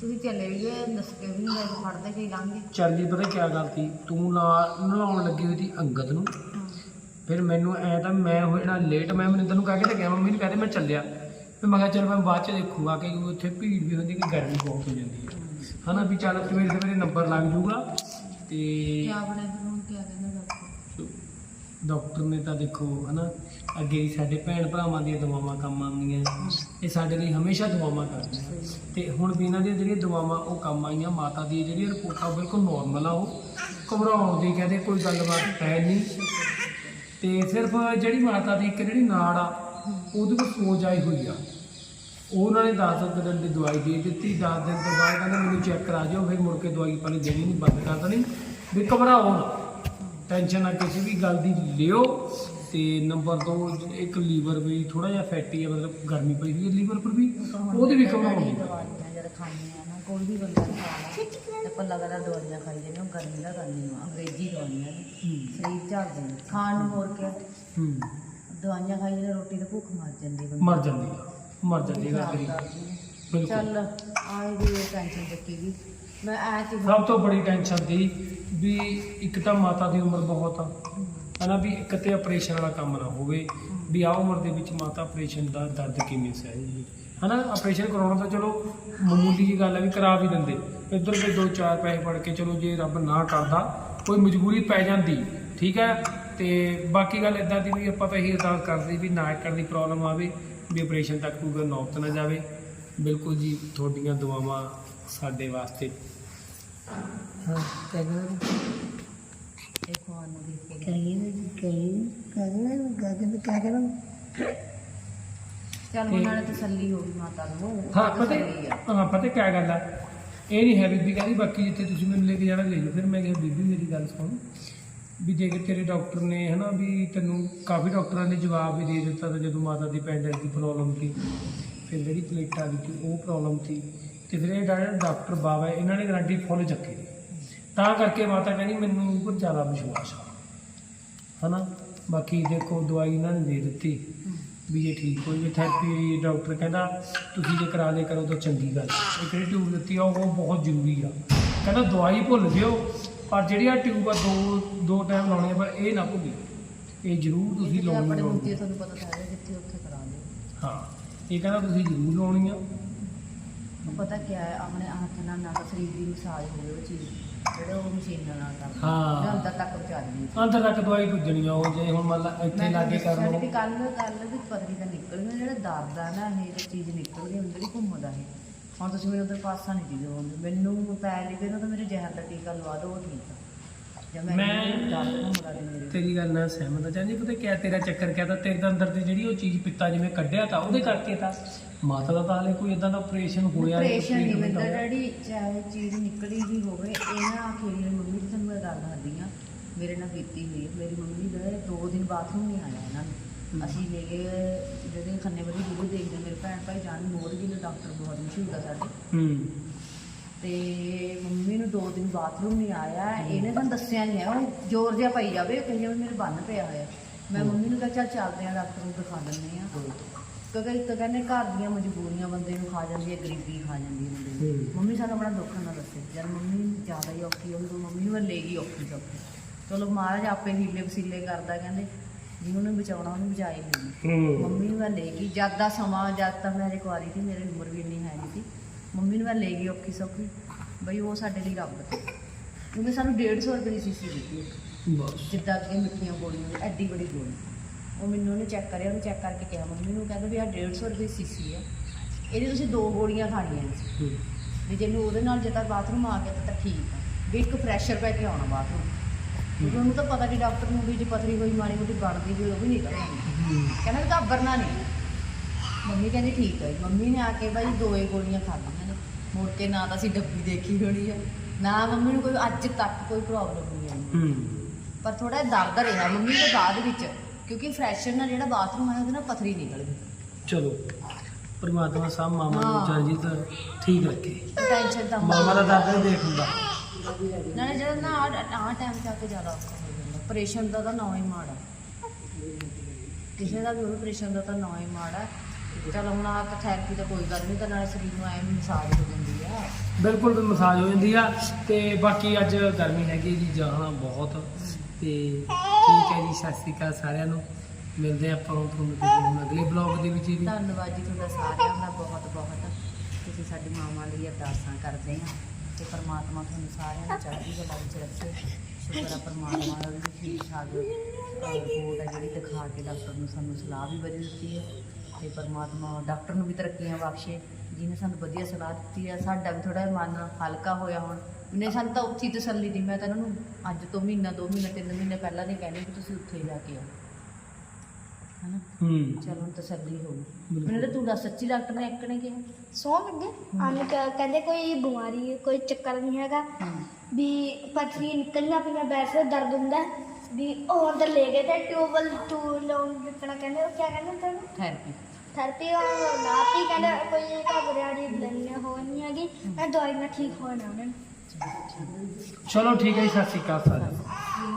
D: ਤੁਸੀਂ ਚਲੇ ਗਏ ਦੱਸ ਕੇ ਵੀ ਨਹੀਂ ਗਏ ਫੜਦੇ ਕਿ ਲੰਘੇ
A: ਚੱਲ ਪਤਾ ਕੀ ਗੱਲ ਸੀ? ਤੂੰ ਨਾ ਨਲਾਉਣ ਲੱਗੀ ਹੋਈ ਸੀ ਅੰਗਦ ਨੂੰ। ਫਿਰ ਮੈਨੂੰ ਐ ਤਾਂ ਮੈਂ ਹੋ ਜਾਣਾ ਲੇਟ ਮੈਂ ਮਨਿੰਦਰ ਨੂੰ ਕਹਿ ਕੇ ਤਾਂ ਗਿਆ ਮੰਮੀ ਨੂੰ ਕਹਦੇ ਮੈਂ ਚੱਲਿਆ। ਫਿਰ ਮੈਂ ਕਿਹਾ ਚੱਲ ਮੈਂ ਬਾਅਦ ਚ ਦੇਖੂਗਾ ਕਿ ਉੱਥੇ ਭੀੜ ਵੀ ਹੁੰਦੀ ਕਿ ਗਰਮੀ ਬਹੁਤ ਹੋ ਜਾਂਦੀ ਹੈ। ਹਨਾ ਵੀ ਚੱਲ ਸਵੇਰੇ ਸਵੇਰੇ ਨੰਬਰ ਲੱਗ ਜਾਊਗਾ ਤੇ
D: ਕਿਆ ਬਣਿਆ ਫਿਰ ਹੁਣ ਕਿਆ ਕਹਿੰਦਾ ਡਾਕਟਰ
A: ਡਾਕਟਰ ਨੇ ਤਾਂ ਦੇਖੋ ਹਨਾ, ਅੱਗੇ ਹੀ ਸਾਡੇ ਭੈਣ ਭਰਾਵਾਂ ਦੀਆਂ ਦਵਾਵਾਂ ਕੰਮ ਆਉਂਦੀਆਂ। ਇਹ ਸਾਡੇ ਲਈ ਹਮੇਸ਼ਾ ਦਵਾਵਾਂ ਕਰਦੇ ਆ ਤੇ ਹੁਣ ਵੀ ਇਹਨਾਂ ਦੀਆਂ ਜਿਹੜੀਆਂ ਦਵਾਵਾਂ ਉਹ ਕੰਮ ਆਈਆਂ, ਮਾਤਾ ਦੀ ਜਿਹੜੀਆਂ ਰਿਪੋਰਟਾਂ ਉਹ ਬਿਲਕੁਲ ਨੋਰਮਲ ਆ ਉਹ। ਘਬਰਾਉਣ ਦੀ ਕਹਿੰਦੇ ਕੋਈ ਗੱਲਬਾਤ ਹੈ ਨਹੀਂ। ਤੇ ਸਿਰਫ ਜਿਹੜੀ ਮਾਤਾ ਦੀ ਇੱਕ ਜਿਹੜੀ ਨਾੜ ਆ, ਉਹਦੇ ਵਿੱਚ ਸੋਜ ਆਈ ਹੋਈ ਆ। ਉਹ ਉਹਨਾਂ ਨੇ 10 ਦਿਨ ਦੀ ਦਵਾਈ ਦੇ ਦਿੱਤੀ। 10 ਦਿਨ ਤੋਂ ਬਾਅਦ ਕਹਿੰਦੇ ਮੈਨੂੰ ਚੈੱਕ ਕਰਾ ਜਾਓ ਫਿਰ ਮੁੜ ਕੇ ਦਵਾਈ ਪਾਣੀ ਦੇਣੀ ਨਹੀਂ, ਬੰਦ ਕਰ ਦੇਣੀ। ਵੀ ਘਬਰਾਓ ਨਾ। ਟੈਨਸ਼ਨ ਨਾ ਕਿਸੇ ਵੀ ਗੱਲ ਦੀ ਲਿਓ ਤੇ ਨੰਬਰ 2 ਇੱਕ ਲੀਵਰ ਵੀ ਥੋੜਾ ਜਿਹਾ ਫੈਟੀ ਹੈ ਮਤਲਬ ਗਰਮੀ ਪਈ ਹੋਈ ਹੈ ਲੀਵਰ ਪਰ ਵੀ ਉਹਦੇ ਵੀ ਘਬਰਾਉਣ ਦੀ
D: ਦਵਾਈਆਂ ਜਦ ਖਾਂਦੇ ਆ। ਨਾ ਕੋਈ ਵੀ ਬੰਦਾ ਖਾ ਲਾ ਤੇ ਆਪਾਂ ਲਗਾਤਾਰ ਦਵਾਈਆਂ ਖਾਈ ਜਾਂਦੇ ਹਾਂ ਗਰਮੀ ਦਾ ਕਰਨੀ ਆ ਅੰਗਰੇਜ਼ੀ ਦਵਾਈਆਂ ਨੇ ਸਰੀਰ ਝੜ ਜਾਂਦਾ ਖਾਣ ਨੂੰ ਹੋਰ ਕਿਆ।
A: ਹੂੰ।
D: ਦਵਾਈਆਂ ਖਾਈ ਜਾਂਦੇ ਰੋਟੀ ਤੇ ਭੁੱਖ ਮਰ ਜਾਂਦੀ ਬੰਦੇ
A: ਮਰ ਜਾਂਦੀ ਮਰ ਜਾਂਦੀ
D: ਨੇ।
A: ਬਿਲਕੁਲ
D: ਚੱਲ ਆਏ ਦੀ ਟੈਨਸ਼ਨ ਚੱਕੀ ਗਈ। ਮੈਂ ਐ ਸੀ
A: ਸਭ ਤੋਂ ਬੜੀ ਟੈਨਸ਼ਨ ਦੀ ਵੀ ਇੱਕ ਤਾਂ ਮਾਤਾ ਦੀ ਉਮਰ ਬਹੁਤ ਆ। ਹਨਾ ਵੀ ਇੱਕ ਤੇ ਆਪਰੇਸ਼ਨ ਵਾਲਾ ਕੰਮ ਨਾ ਹੋਵੇ, ਵੀ ਆ ਉਮਰ ਦੇ ਵਿੱਚ ਮਾਤਾ ਆਪਰੇਸ਼ਨ ਦਾ ਦਰਦ ਕਿਵੇਂ ਸਹਿਜੇਗੀ ਹਨਾ ਆਪਰੇਸ਼ਨ ਕਰਾਉਣਾ ਤਾਂ ਚਲੋ ਮਾਮੂਲੀ ਜੀ ਗੱਲ ਹੈ ਵੀ ਕਰਾ ਵੀ ਦਿੰਦੇ। ਇੱਧਰ ਦੇ ਦੋ ਚਾਰ ਪੈਸੇ ਫੜ ਕੇ ਚਲੋ ਜੇ ਰੱਬ ਨਾ ਕਰਦਾ, ਕੋਈ ਮਜਬੂਰੀ ਪੈ ਜਾਂਦੀ, ਠੀਕ ਹੈ ਤੇ ਬਾਕੀ ਗੱਲ ਇਦਾਂ ਦੀ ਵੀ ਆਪਾਂ ਤਾਂ ਇਹੀ ਅਰਦਾਸ ਕਰਦੇ ਵੀ ਨਾ ਕਰਨ ਦੀ ਪ੍ਰੋਬਲਮ ਆਵੇ, ਵੀ ਆਪਰੇਸ਼ਨ ਤੱਕ ਕੋਈ ਨੌਬਤ ਨਾ ਜਾਵੇ। ਬਿਲਕੁਲ ਜੀ, ਤੁਹਾਡੀਆਂ ਦੁਆਵਾਂ ਸਾਡੇ ਵਾਸਤੇ
D: ਚੱਲ ਹੁਣ ਨਾਲੇ ਤਸੱਲੀ ਹੋ ਗਈ ਮਾਤਾ ਨੂੰ।
A: ਹਾਂ ਪਤਾ। ਹਾਂ ਪਤਾ ਕੀ ਗੱਲ ਆ? ਇਹ ਨਹੀਂ ਹੈ ਬੀਬੀ ਕਹਿੰਦੀ ਬਾਕੀ ਜਿੱਥੇ ਤੁਸੀਂ ਮੈਨੂੰ ਲੈ ਕੇ ਜਾਣਾ ਲੈ ਜਾਓ। ਫਿਰ ਮੈਂ ਕਿਹਾ ਬੀਬੀ ਮੇਰੀ ਗੱਲ ਸੁਣ। ਵੀ ਜੇ ਤੇਰੇ ਡਾਕਟਰ ਨੇ ਹਨਾ ਵੀ ਤੈਨੂੰ ਕਾਫੀ ਡਾਕਟਰਾਂ ਨੇ ਜਵਾਬ ਵੀ ਦੇ ਦਿੱਤਾ ਤਾਂ ਜਦੋਂ ਮਾਤਾ ਦੀ ਪੈਂਡੈਂਟ ਦੀ ਪ੍ਰੋਬਲਮ ਸੀ ਫਿਰ ਜਿਹੜੀ ਪਲੇਟਾਂ ਦੀ ਉਹ ਪ੍ਰੋਬਲਮ ਸੀ ਇਹ ਡਾ- ਡਾਕਟਰ ਬਾਬਾ ਇਹਨਾਂ ਨੇ ਗਾਰੰਟੀ ਫੁੱਲ ਚੱਕੀ ਤਾਂ ਕਰਕੇ ਮਾਤਾ ਕਹਿੰਦੀ ਮੈਨੂੰ ਉੱਪਰ ਜ਼ਿਆਦਾ ਵਿਸ਼ਵਾਸ ਆ। ਹਨਾ? ਬਾਕੀ ਦੇਖੋ ਦਵਾਈ ਇਹਨਾਂ ਨੇ ਦੇ ਦਿੱਤੀ ਵੀ ਇਹ ਠੀਕ ਹੋ ਜੇ ਥੈਰੇਪੀ ਡਾਕਟਰ ਕਹਿੰਦਾ ਤੁਸੀਂ ਜੇ ਕਰਾ ਲੈ ਕਰੋ ਤਾਂ ਚੰਗੀ ਗੱਲ। ਇਹ ਕਿਹੜੀ ਟਿਊਬ ਦਿੱਤੀ ਆ ਉਹ ਬਹੁਤ ਜ਼ਰੂਰੀ ਆ। ਕਹਿੰਦਾ ਦਵਾਈ ਭੁੱਲ ਜਿਓ ਪਰ ਜਿਹੜੀ ਆ ਟਿਊਬ ਆ ਦੋ ਦੋ ਟਾਈਮ ਲਾਉਣੀ ਆ ਪਰ ਇਹ ਨਾ ਭੁੱਲਿਓ ਇਹ ਜ਼ਰੂਰ ਤੁਸੀਂ ਲਾਉਣੀ
E: ਮੁੱਦੇ ਤੁਹਾਨੂੰ ਪਤਾ ਤਾਂ ਹੈ ਜਿੱਥੇ ਉੱਥੇ ਕਰਾ ਦਿਓ
A: ਹਾਂ। ਇਹ ਕਹਿੰਦਾ ਤੁਸੀਂ ਜ਼ਰੂਰ ਲਾਉਣੀ ਆ।
E: ਪਤਾ ਕੀ ਹੈ ਆਪਣੇ ਹੱਥ ਨਾਲ ਨਾ ਤਾਂ ਸਰੀਰ ਦੀ ਮਸਾਜ ਹੋਵੇ ਉਹ ਚੀਜ਼ ਜਿਹੜੇ ਉਹ ਮਸ਼ੀਨਾਂ ਨਾਲ ਕਰਦੇ
A: ਹਾਂ।
E: ਜਿਹੜੇ ਅੰਦਰ ਤੱਕ ਪਹੁੰਚਾ ਦਿੰਦੀ
A: ਅੰਦਰ ਤੱਕ ਦਵਾਈ ਪੁੱਜਣੀ ਆ ਉਹ ਜੇ ਹੁਣ ਮੰਨ ਲਾ ਇੱਥੇ ਲਾਗੇ ਕਰ ਲਓ
E: ਵੀ ਕੱਲ ਕੱਲ ਵੀ ਪਤਲੀ ਤਾਂ ਨਿਕਲ ਗਈ ਜਿਹੜਾ ਦਰਦ ਆ ਨਾ ਇਹ ਜਿਹੜੀ ਚੀਜ਼ ਨਿਕਲ ਗਈ ਅੰਦਰ ਹੀ ਘੁੰਮਦਾ ਇਹ ਹੁਣ ਤੁਸੀਂ ਮੈਨੂੰ ਉਧਰ ਪਾਸਾ ਨਹੀਂ ਦੀ ਦਿਓ ਮੈਨੂੰ ਪੈ ਲਿਖੇ ਨਾ ਤਾਂ ਮੇਰੇ ਜ਼ਹਿਰ ਦਾ ਟੀਕਾ ਲਵਾ ਦਿਓ ਉਹ ਠੀਕ ਆ। ਜਾਂ ਮੈਂ
A: ਮੈਂ-
E: ਦਰਦ ਘੁੰਮਦਾ ਨਹੀਂ ਮੇਰੇ
A: ਤੇਰੀ ਗੱਲ ਨਾਲ ਸਹਿਮਤ ਆ ਚਾਹੀ ਪਤਾ ਕਿਆ ਤੇਰਾ ਚੱਕਰ ਕਿਆ ਤਾਂ ਤੇਰੇ ਦੇ ਅੰਦਰ ਦੀ ਜਿਹੜੀ ਉਹ ਚੀਜ਼ ਪਿੱਤਾ ਜਿਵੇਂ ਕੱਢਿਆ ਤਾਂ ਉਹਦੇ ਕਰਕੇ ਤਾਂ ਮਾਤਾ ਦਾ ਤਾਂ ਹਾਲੇ ਕੋਈ ਇਦਾਂ ਦਾ ਆਪਰੇਸ਼ਨ ਹੋਇਆ ਨੀ,
E: ਆਪਰੇਸ਼ਨ ਨਹੀਂ
A: treatment
E: ਮਿਲਦਾ
A: ਹੋਇਆ।
E: ਡੈਡੀ ਚਾਹੇ ਚੀਜ਼ ਨਿਕਲੀ ਵੀ ਹੋਵੇ ਇਹ ਨਾ ਆਖਰੀ ਮੰਮੀ ਦੀ ਤੁਹਾਨੂੰ ਮੈਂ ਗੱਲ ਦੱਸਦੀ ਆ ਮੇਰੇ ਨਾਲ ਬੀਤੀ ਹੋਈ ਹੈ। ਮੇਰੀ ਮੰਮੀ ਦਾ ਦੋ ਦਿਨ ਬਾਥਰੂਮ ਨਹੀਂ ਆਇਆ ਇਹਨਾਂ ਨੂੰ। ਅਸੀਂ ਲੈ ਗਏ ਜਿਹੜੇ ਖੰਨੇ ਵਾਲੀ ਵੀਡੀਓ ਦੇਖਦੇ ਮੇਰੇ ਭੈਣ ਭਾਈ ਜਾਨ ਮੋਰ ਗਿੱਲ ਡਾਕਟਰ ਬਹੁਤ ਮਸ਼ਹੂਰ ਆ ਸਾਡੇ।
A: ਹੂੰ
E: ਤੇ ਮੰਮੀ ਨੂੰ ਦੋ ਦਿਨ ਬਾਥਰੂਮ ਨਹੀਂ ਆਇਆ। ਇਹਨੇ ਤਾਂ ਦੱਸਿਆ ਨਹੀਂ ਹੈ ਉਹ ਜ਼ੋਰ ਜਿਹਾ ਪਈ ਜਾਵੇ ਕਹਿੰਦੀ ਮੇਰੇ ਬੰਨ ਪਿਆ ਹੋਇਆ। ਮੈਂ ਮੰਮੀ ਨੂੰ ਕਿਹਾ ਚੱਲ ਚੱਲਦੇ ਆ ਡਾਕਟਰ ਨੂੰ ਦਿਖਾ ਦਿੰਦੇ ਆ ਕਿਉਂਕਿ ਇੱਕ ਤਾਂ ਕਹਿੰਦੇ ਘਰ ਦੀਆਂ ਮਜਬੂਰੀਆਂ ਬੰਦੇ ਨੂੰ ਖਾ ਜਾਂਦੀ ਹੈ ਗਰੀਬੀ ਖਾ ਜਾਂਦੀ ਹੈ ਬੰਦੇ ਨੂੰ। ਮੰਮੀ ਸਾਨੂੰ ਬੜਾ ਦੁੱਖ ਨਾਲ ਦੱਸੇ। ਜਦ ਮੰਮੀ ਜ਼ਿਆਦਾ ਹੀ ਔਖੀ ਹੋਈ ਤਾਂ ਮੰਮੀ ਨੂੰ ਲੈ ਗਈ ਔਖੀ ਸੌਖੀ ਚਲੋ ਮਹਾਰਾਜ ਆਪੇ ਹੀਲੇ ਵਸੀਲੇ ਕਰਦਾ ਕਹਿੰਦੇ ਜਿਹਨੂੰ ਬਚਾਉਣਾ ਉਹਨੂੰ ਬਚਾਏ ਲਈ
A: ਹੂੰ।
E: ਮੰਮੀ ਨੂੰ ਮੈਂ ਲੈ ਗਈ। ਜਦ ਦਾ ਸਮਾਂ ਜਦ ਤੱਕ ਮੈਂ ਕੁਆਰੀ ਸੀ ਮੇਰੀ ਉਮਰ ਵੀ ਇੰਨੀ ਹੈ ਨਹੀਂ ਸੀ। ਮੰਮੀ ਨੂੰ ਮੈਂ ਲੈ ਗਈ ਔਖੀ ਸੌਖੀ। ਬਈ ਉਹ ਸਾਡੇ ਲਈ ਰੱਬ ਕਿਉਂਕਿ ਸਾਨੂੰ 150 ਰੁਪਏ ਦੀ ਸ਼ੀਸ਼ੀ ਦਿੱਤੀ।
A: ਬਸ।
E: ਜਿੱਦਾਂ ਕਿ ਮਿੱਠੀਆਂ ਗੋਲੀਆਂ ਐਡੀ ਬੜੀ ਗੋਲੀ। ਉਹ ਮੈਨੂੰ ਉਹਨੇ ਚੈੱਕ ਕਰਿਆ ਉਹਨੇ ਚੈੱਕ ਕਰਕੇ ਕਿਹਾ ਮੰਮੀ ਨੂੰ ਕਹਿੰਦਾ ਵੀ ਆਹ 150 ਰੁਪਏ ਸ਼ੀਸ਼ੀ ਹੈ ਇਹਦੀ ਤੁਸੀਂ ਦੋ ਗੋਲੀਆਂ ਖਾਣੀਆਂ ਨੇ।
A: ਹੂੰ।
E: ਵੀ ਜਿਹਨੂੰ ਉਹਦੇ ਨਾਲ ਜੇ ਤਾਂ ਬਾਥਰੂਮ ਆ ਗਿਆ ਤਾਂ ਤਾਂ ਠੀਕ ਆ। ਵੀ ਇੱਕ ਪ੍ਰੈਸ਼ਰ ਪੈ ਕੇ ਆਉਣਾ ਬਾਥਰੂਮ। ਕਿਉਂਕਿ ਉਹਨੂੰ ਤਾਂ ਪਤਾ ਕਿ ਡਾਕਟਰ ਨੂੰ ਵੀ ਜੇ ਪਥਰੀ ਹੋਈ ਮਾੜੀ ਮੋਟੀ ਬਣਦੀ ਹੋਈ ਉਹ ਵੀ ਨਹੀਂ ਕਰਨੀ ਕਹਿੰਦਾ ਘਬਰਨਾ ਨਹੀਂ। ਮੰਮੀ ਕਹਿੰਦੀ ਠੀਕ ਹੈ। ਮੰਮੀ ਨੇ ਆ ਕੇ ਬਾਈ ਦੋਏ ਗੋਲੀਆਂ ਖਾਧੀਆਂ ਨੇ। ਮੁੜ ਕੇ ਨਾ ਤਾਂ ਅਸੀਂ ਡੱਬੀ ਦੇਖੀ ਹੋਣੀ ਆ। ਨਾ ਮੰਮੀ ਨੂੰ ਕੋਈ ਅੱਜ ਤੱਕ ਕੋਈ ਪ੍ਰੋਬਲਮ ਨਹੀਂ ਆਈ। ਪਰ ਥੋੜਾ ਦਰਦ ਰਿਹਾ। ਮੰਮੀ ਦੇ ਬਾਅਦ ਵਿੱਚ ਕਿਉਂਕਿ ਫਰੈਸ਼ਰ ਨਾਲ ਜਿਹੜਾ ਬਾਥਰੂਮ ਆਇਆ ਉਹਦੇ ਨਾਲ ਪਥਰੀ ਨਿਕਲ ਗਈ।
A: ਚਲੋ ਪਰਮਾਤਮਾ ਸਭ ਮਾਮਾ ਨੂੰ
E: ਹਾਂ।
A: ਚਰਜੀਤ ਠੀਕ ਰੱਖੇ।
E: ਟੈਨਸ਼ਨ ਤਾਂ
A: ਮਾਮਾ ਦਾ ਦਰਦ ਨਹੀਂ ਦੇਖ ਹੁੰਦਾ।
E: ਨਾਲੇ ਜਿਹੜਾ ਨਾ ਆ ਟਾਈਮ ਆ ਕੇ ਜ਼ਿਆਦਾ ਔਖਾ ਹੋ ਜਾਂਦਾ। ਆਪਰੇਸ਼ਨ ਦਾ ਤਾਂ ਨਾਂ ਹੀ ਮਾੜਾ। ਕਿਸੇ ਦਾ ਵੀ ਆਪਰੇਸ਼ਨ ਦਾ ਤਾਂ ਨਾਂ ਹੀ ਮਾੜਾ। ਚਲ ਹੁਣ ਆ ਥੈਰੇਪੀ ਤਾਂ ਕੋਈ ਗੱਲ ਨਹੀਂ ਤਾਂ ਨਾਲੇ ਸਰੀਰ ਨੂੰ ਐ ਮਸਾਜ ਹੋ ਜਾਂਦੀ ਆ।
A: ਬਿਲਕੁਲ ਮਸਾਜ ਹੋ ਜਾਂਦੀ ਆ। ਤੇ ਬਾਕੀ ਅੱਜ ਗਰਮੀ ਹੈਗੀ ਜੀ ਜਾਣਾ ਬਹੁਤ। ਤੇ ਠੀਕ ਹੈ ਜੀ, ਸਤਿ ਸ਼੍ਰੀ ਅਕਾਲ ਸਾਰਿਆਂ ਨੂੰ। ਮਿਲਦੇ ਹਾਂ ਆਪਾਂ ਨੂੰ ਤੁਹਾਨੂੰ ਕਿਸੇ ਹੁਣ ਅਗਲੇ ਬਲੌਗ ਦੇ ਵਿੱਚ ਜੀ।
E: ਧੰਨਵਾਦ ਜੀ ਤੁਹਾਡਾ ਸਾਰਿਆਂ ਦਾ ਬਹੁਤ ਬਹੁਤ ਤੁਸੀਂ ਸਾਡੀ ਮਾਵਾਂ ਲਈ ਅਰਦਾਸਾਂ ਕਰਦੇ ਹਾਂ ਤੇ ਪਰਮਾਤਮਾ ਤੁਹਾਨੂੰ ਸਾਰਿਆਂ ਨੂੰ ਚੜ੍ਹਦੀ ਕਲਾ ਵਿੱਚ ਰੱਖੇ। ਸ਼ੁਕਰ ਆ ਪਰਮਾਤਮਾ ਦਾ ਵੀ ਠੀਕ ਠਾਕ ਰਿਪੋਰਟ ਹੈ ਜਿਹੜੀ ਦਿਖਾ ਕੇ ਡਾਕਟਰ ਨੂੰ ਸਾਨੂੰ ਸਲਾਹ ਵੀ ਵਧੀਆ ਦਿੱਤੀ ਹੈ ਤੇ ਪਰਮਾਤਮਾ ਡਾਕਟਰ ਨੂੰ ਵੀ ਤਰੱਕੀਆਂ ਬਖਸ਼ੇ। ਜਿਹਨੇ ਸਾਨੂੰ ਵਧੀਆ ਸਲਾਹ ਦਿੱਤੀ ਹੈ ਸਾਡਾ ਵੀ ਥੋੜਾ ਮਨ ਹਲਕਾ ਹੋਇਆ ਹੁਣ। ਨੇ ਸਾਨੂੰ ਤਾਂ ਉੱਥੇ ਹੀ ਤਸੱਲੀ ਦੀ ਮੈਂ ਤਾਂ ਇਹਨਾਂ ਨੂੰ ਅੱਜ ਤੋਂ ਮਹੀਨਾ ਦੋ ਮਹੀਨੇ ਤਿੰਨ ਮਹੀਨੇ ਪਹਿਲਾਂ ਦੇ ਕਹਿੰਦੇ ਕਿ ਤੁਸੀਂ ਉੱਥੇ ਹੀ ਜਾ ਕੇ ਆਓ। ਹਨਾ?
A: ਹੂੰ।
E: ਚਲੋ ਹੁਣ ਤਸੱਲੀ ਹੋ ਗਈ।
A: ਬਿਲਕੁਲ।
E: ਮੈਨੂੰ ਤਾਂ ਤੂੰ ਦੱਸ ਸੱਚੀ ਡਾਕਟਰ ਨੇ ਇੱਕ ਨੇ ਕਿਹਾ?
B: ਸੌ ਲੱਗੇ ਆਨੂੰ ਕਹਿੰਦੇ ਕੋਈ ਬਿਮਾਰੀ ਕੋਈ ਚੱਕਰ ਨਹੀਂ ਹੈਗਾ। ਵੀ ਪਥਰੀ ਨਿਕਲਣਾ ਪਈਆਂ ਵੈਸੇ ਦਰਦ ਹੁੰਦਾ। ਹੈ। ਵੀ ਉਹ ਅੰਦਰ ਲੈ ਗਏ ਤੇ ਟਿਊਬਲ ਟੂ ਲਾਉਣ ਕਹਿੰਦੇ ਉਹ ਕੀ ਕਹਿੰਦੇ ਤੈਨੂੰ
E: ਥੈਰੇਪੀ
B: ਥੈਰੇਪੀ ਉਹ ਨਾਤੀ ਕਹਿੰਦੇ ਕੋਈ ਘਬਰਿਆ ਹੋ ਨਹੀਂ ਹੈਗੀ ਮੈਂ ਦਵਾਈ ਨਾਲ ਠੀਕ ਹੋਣਾ ਉਹਨਾਂ ਨੇ।
A: ਚਲੋ ਠੀਕ ਹੈ ਜੀ, ਸਤਿ ਸ਼੍ਰੀ ਅਕਾਲ ਸਾਰਿਆਂ ਨੂੰ।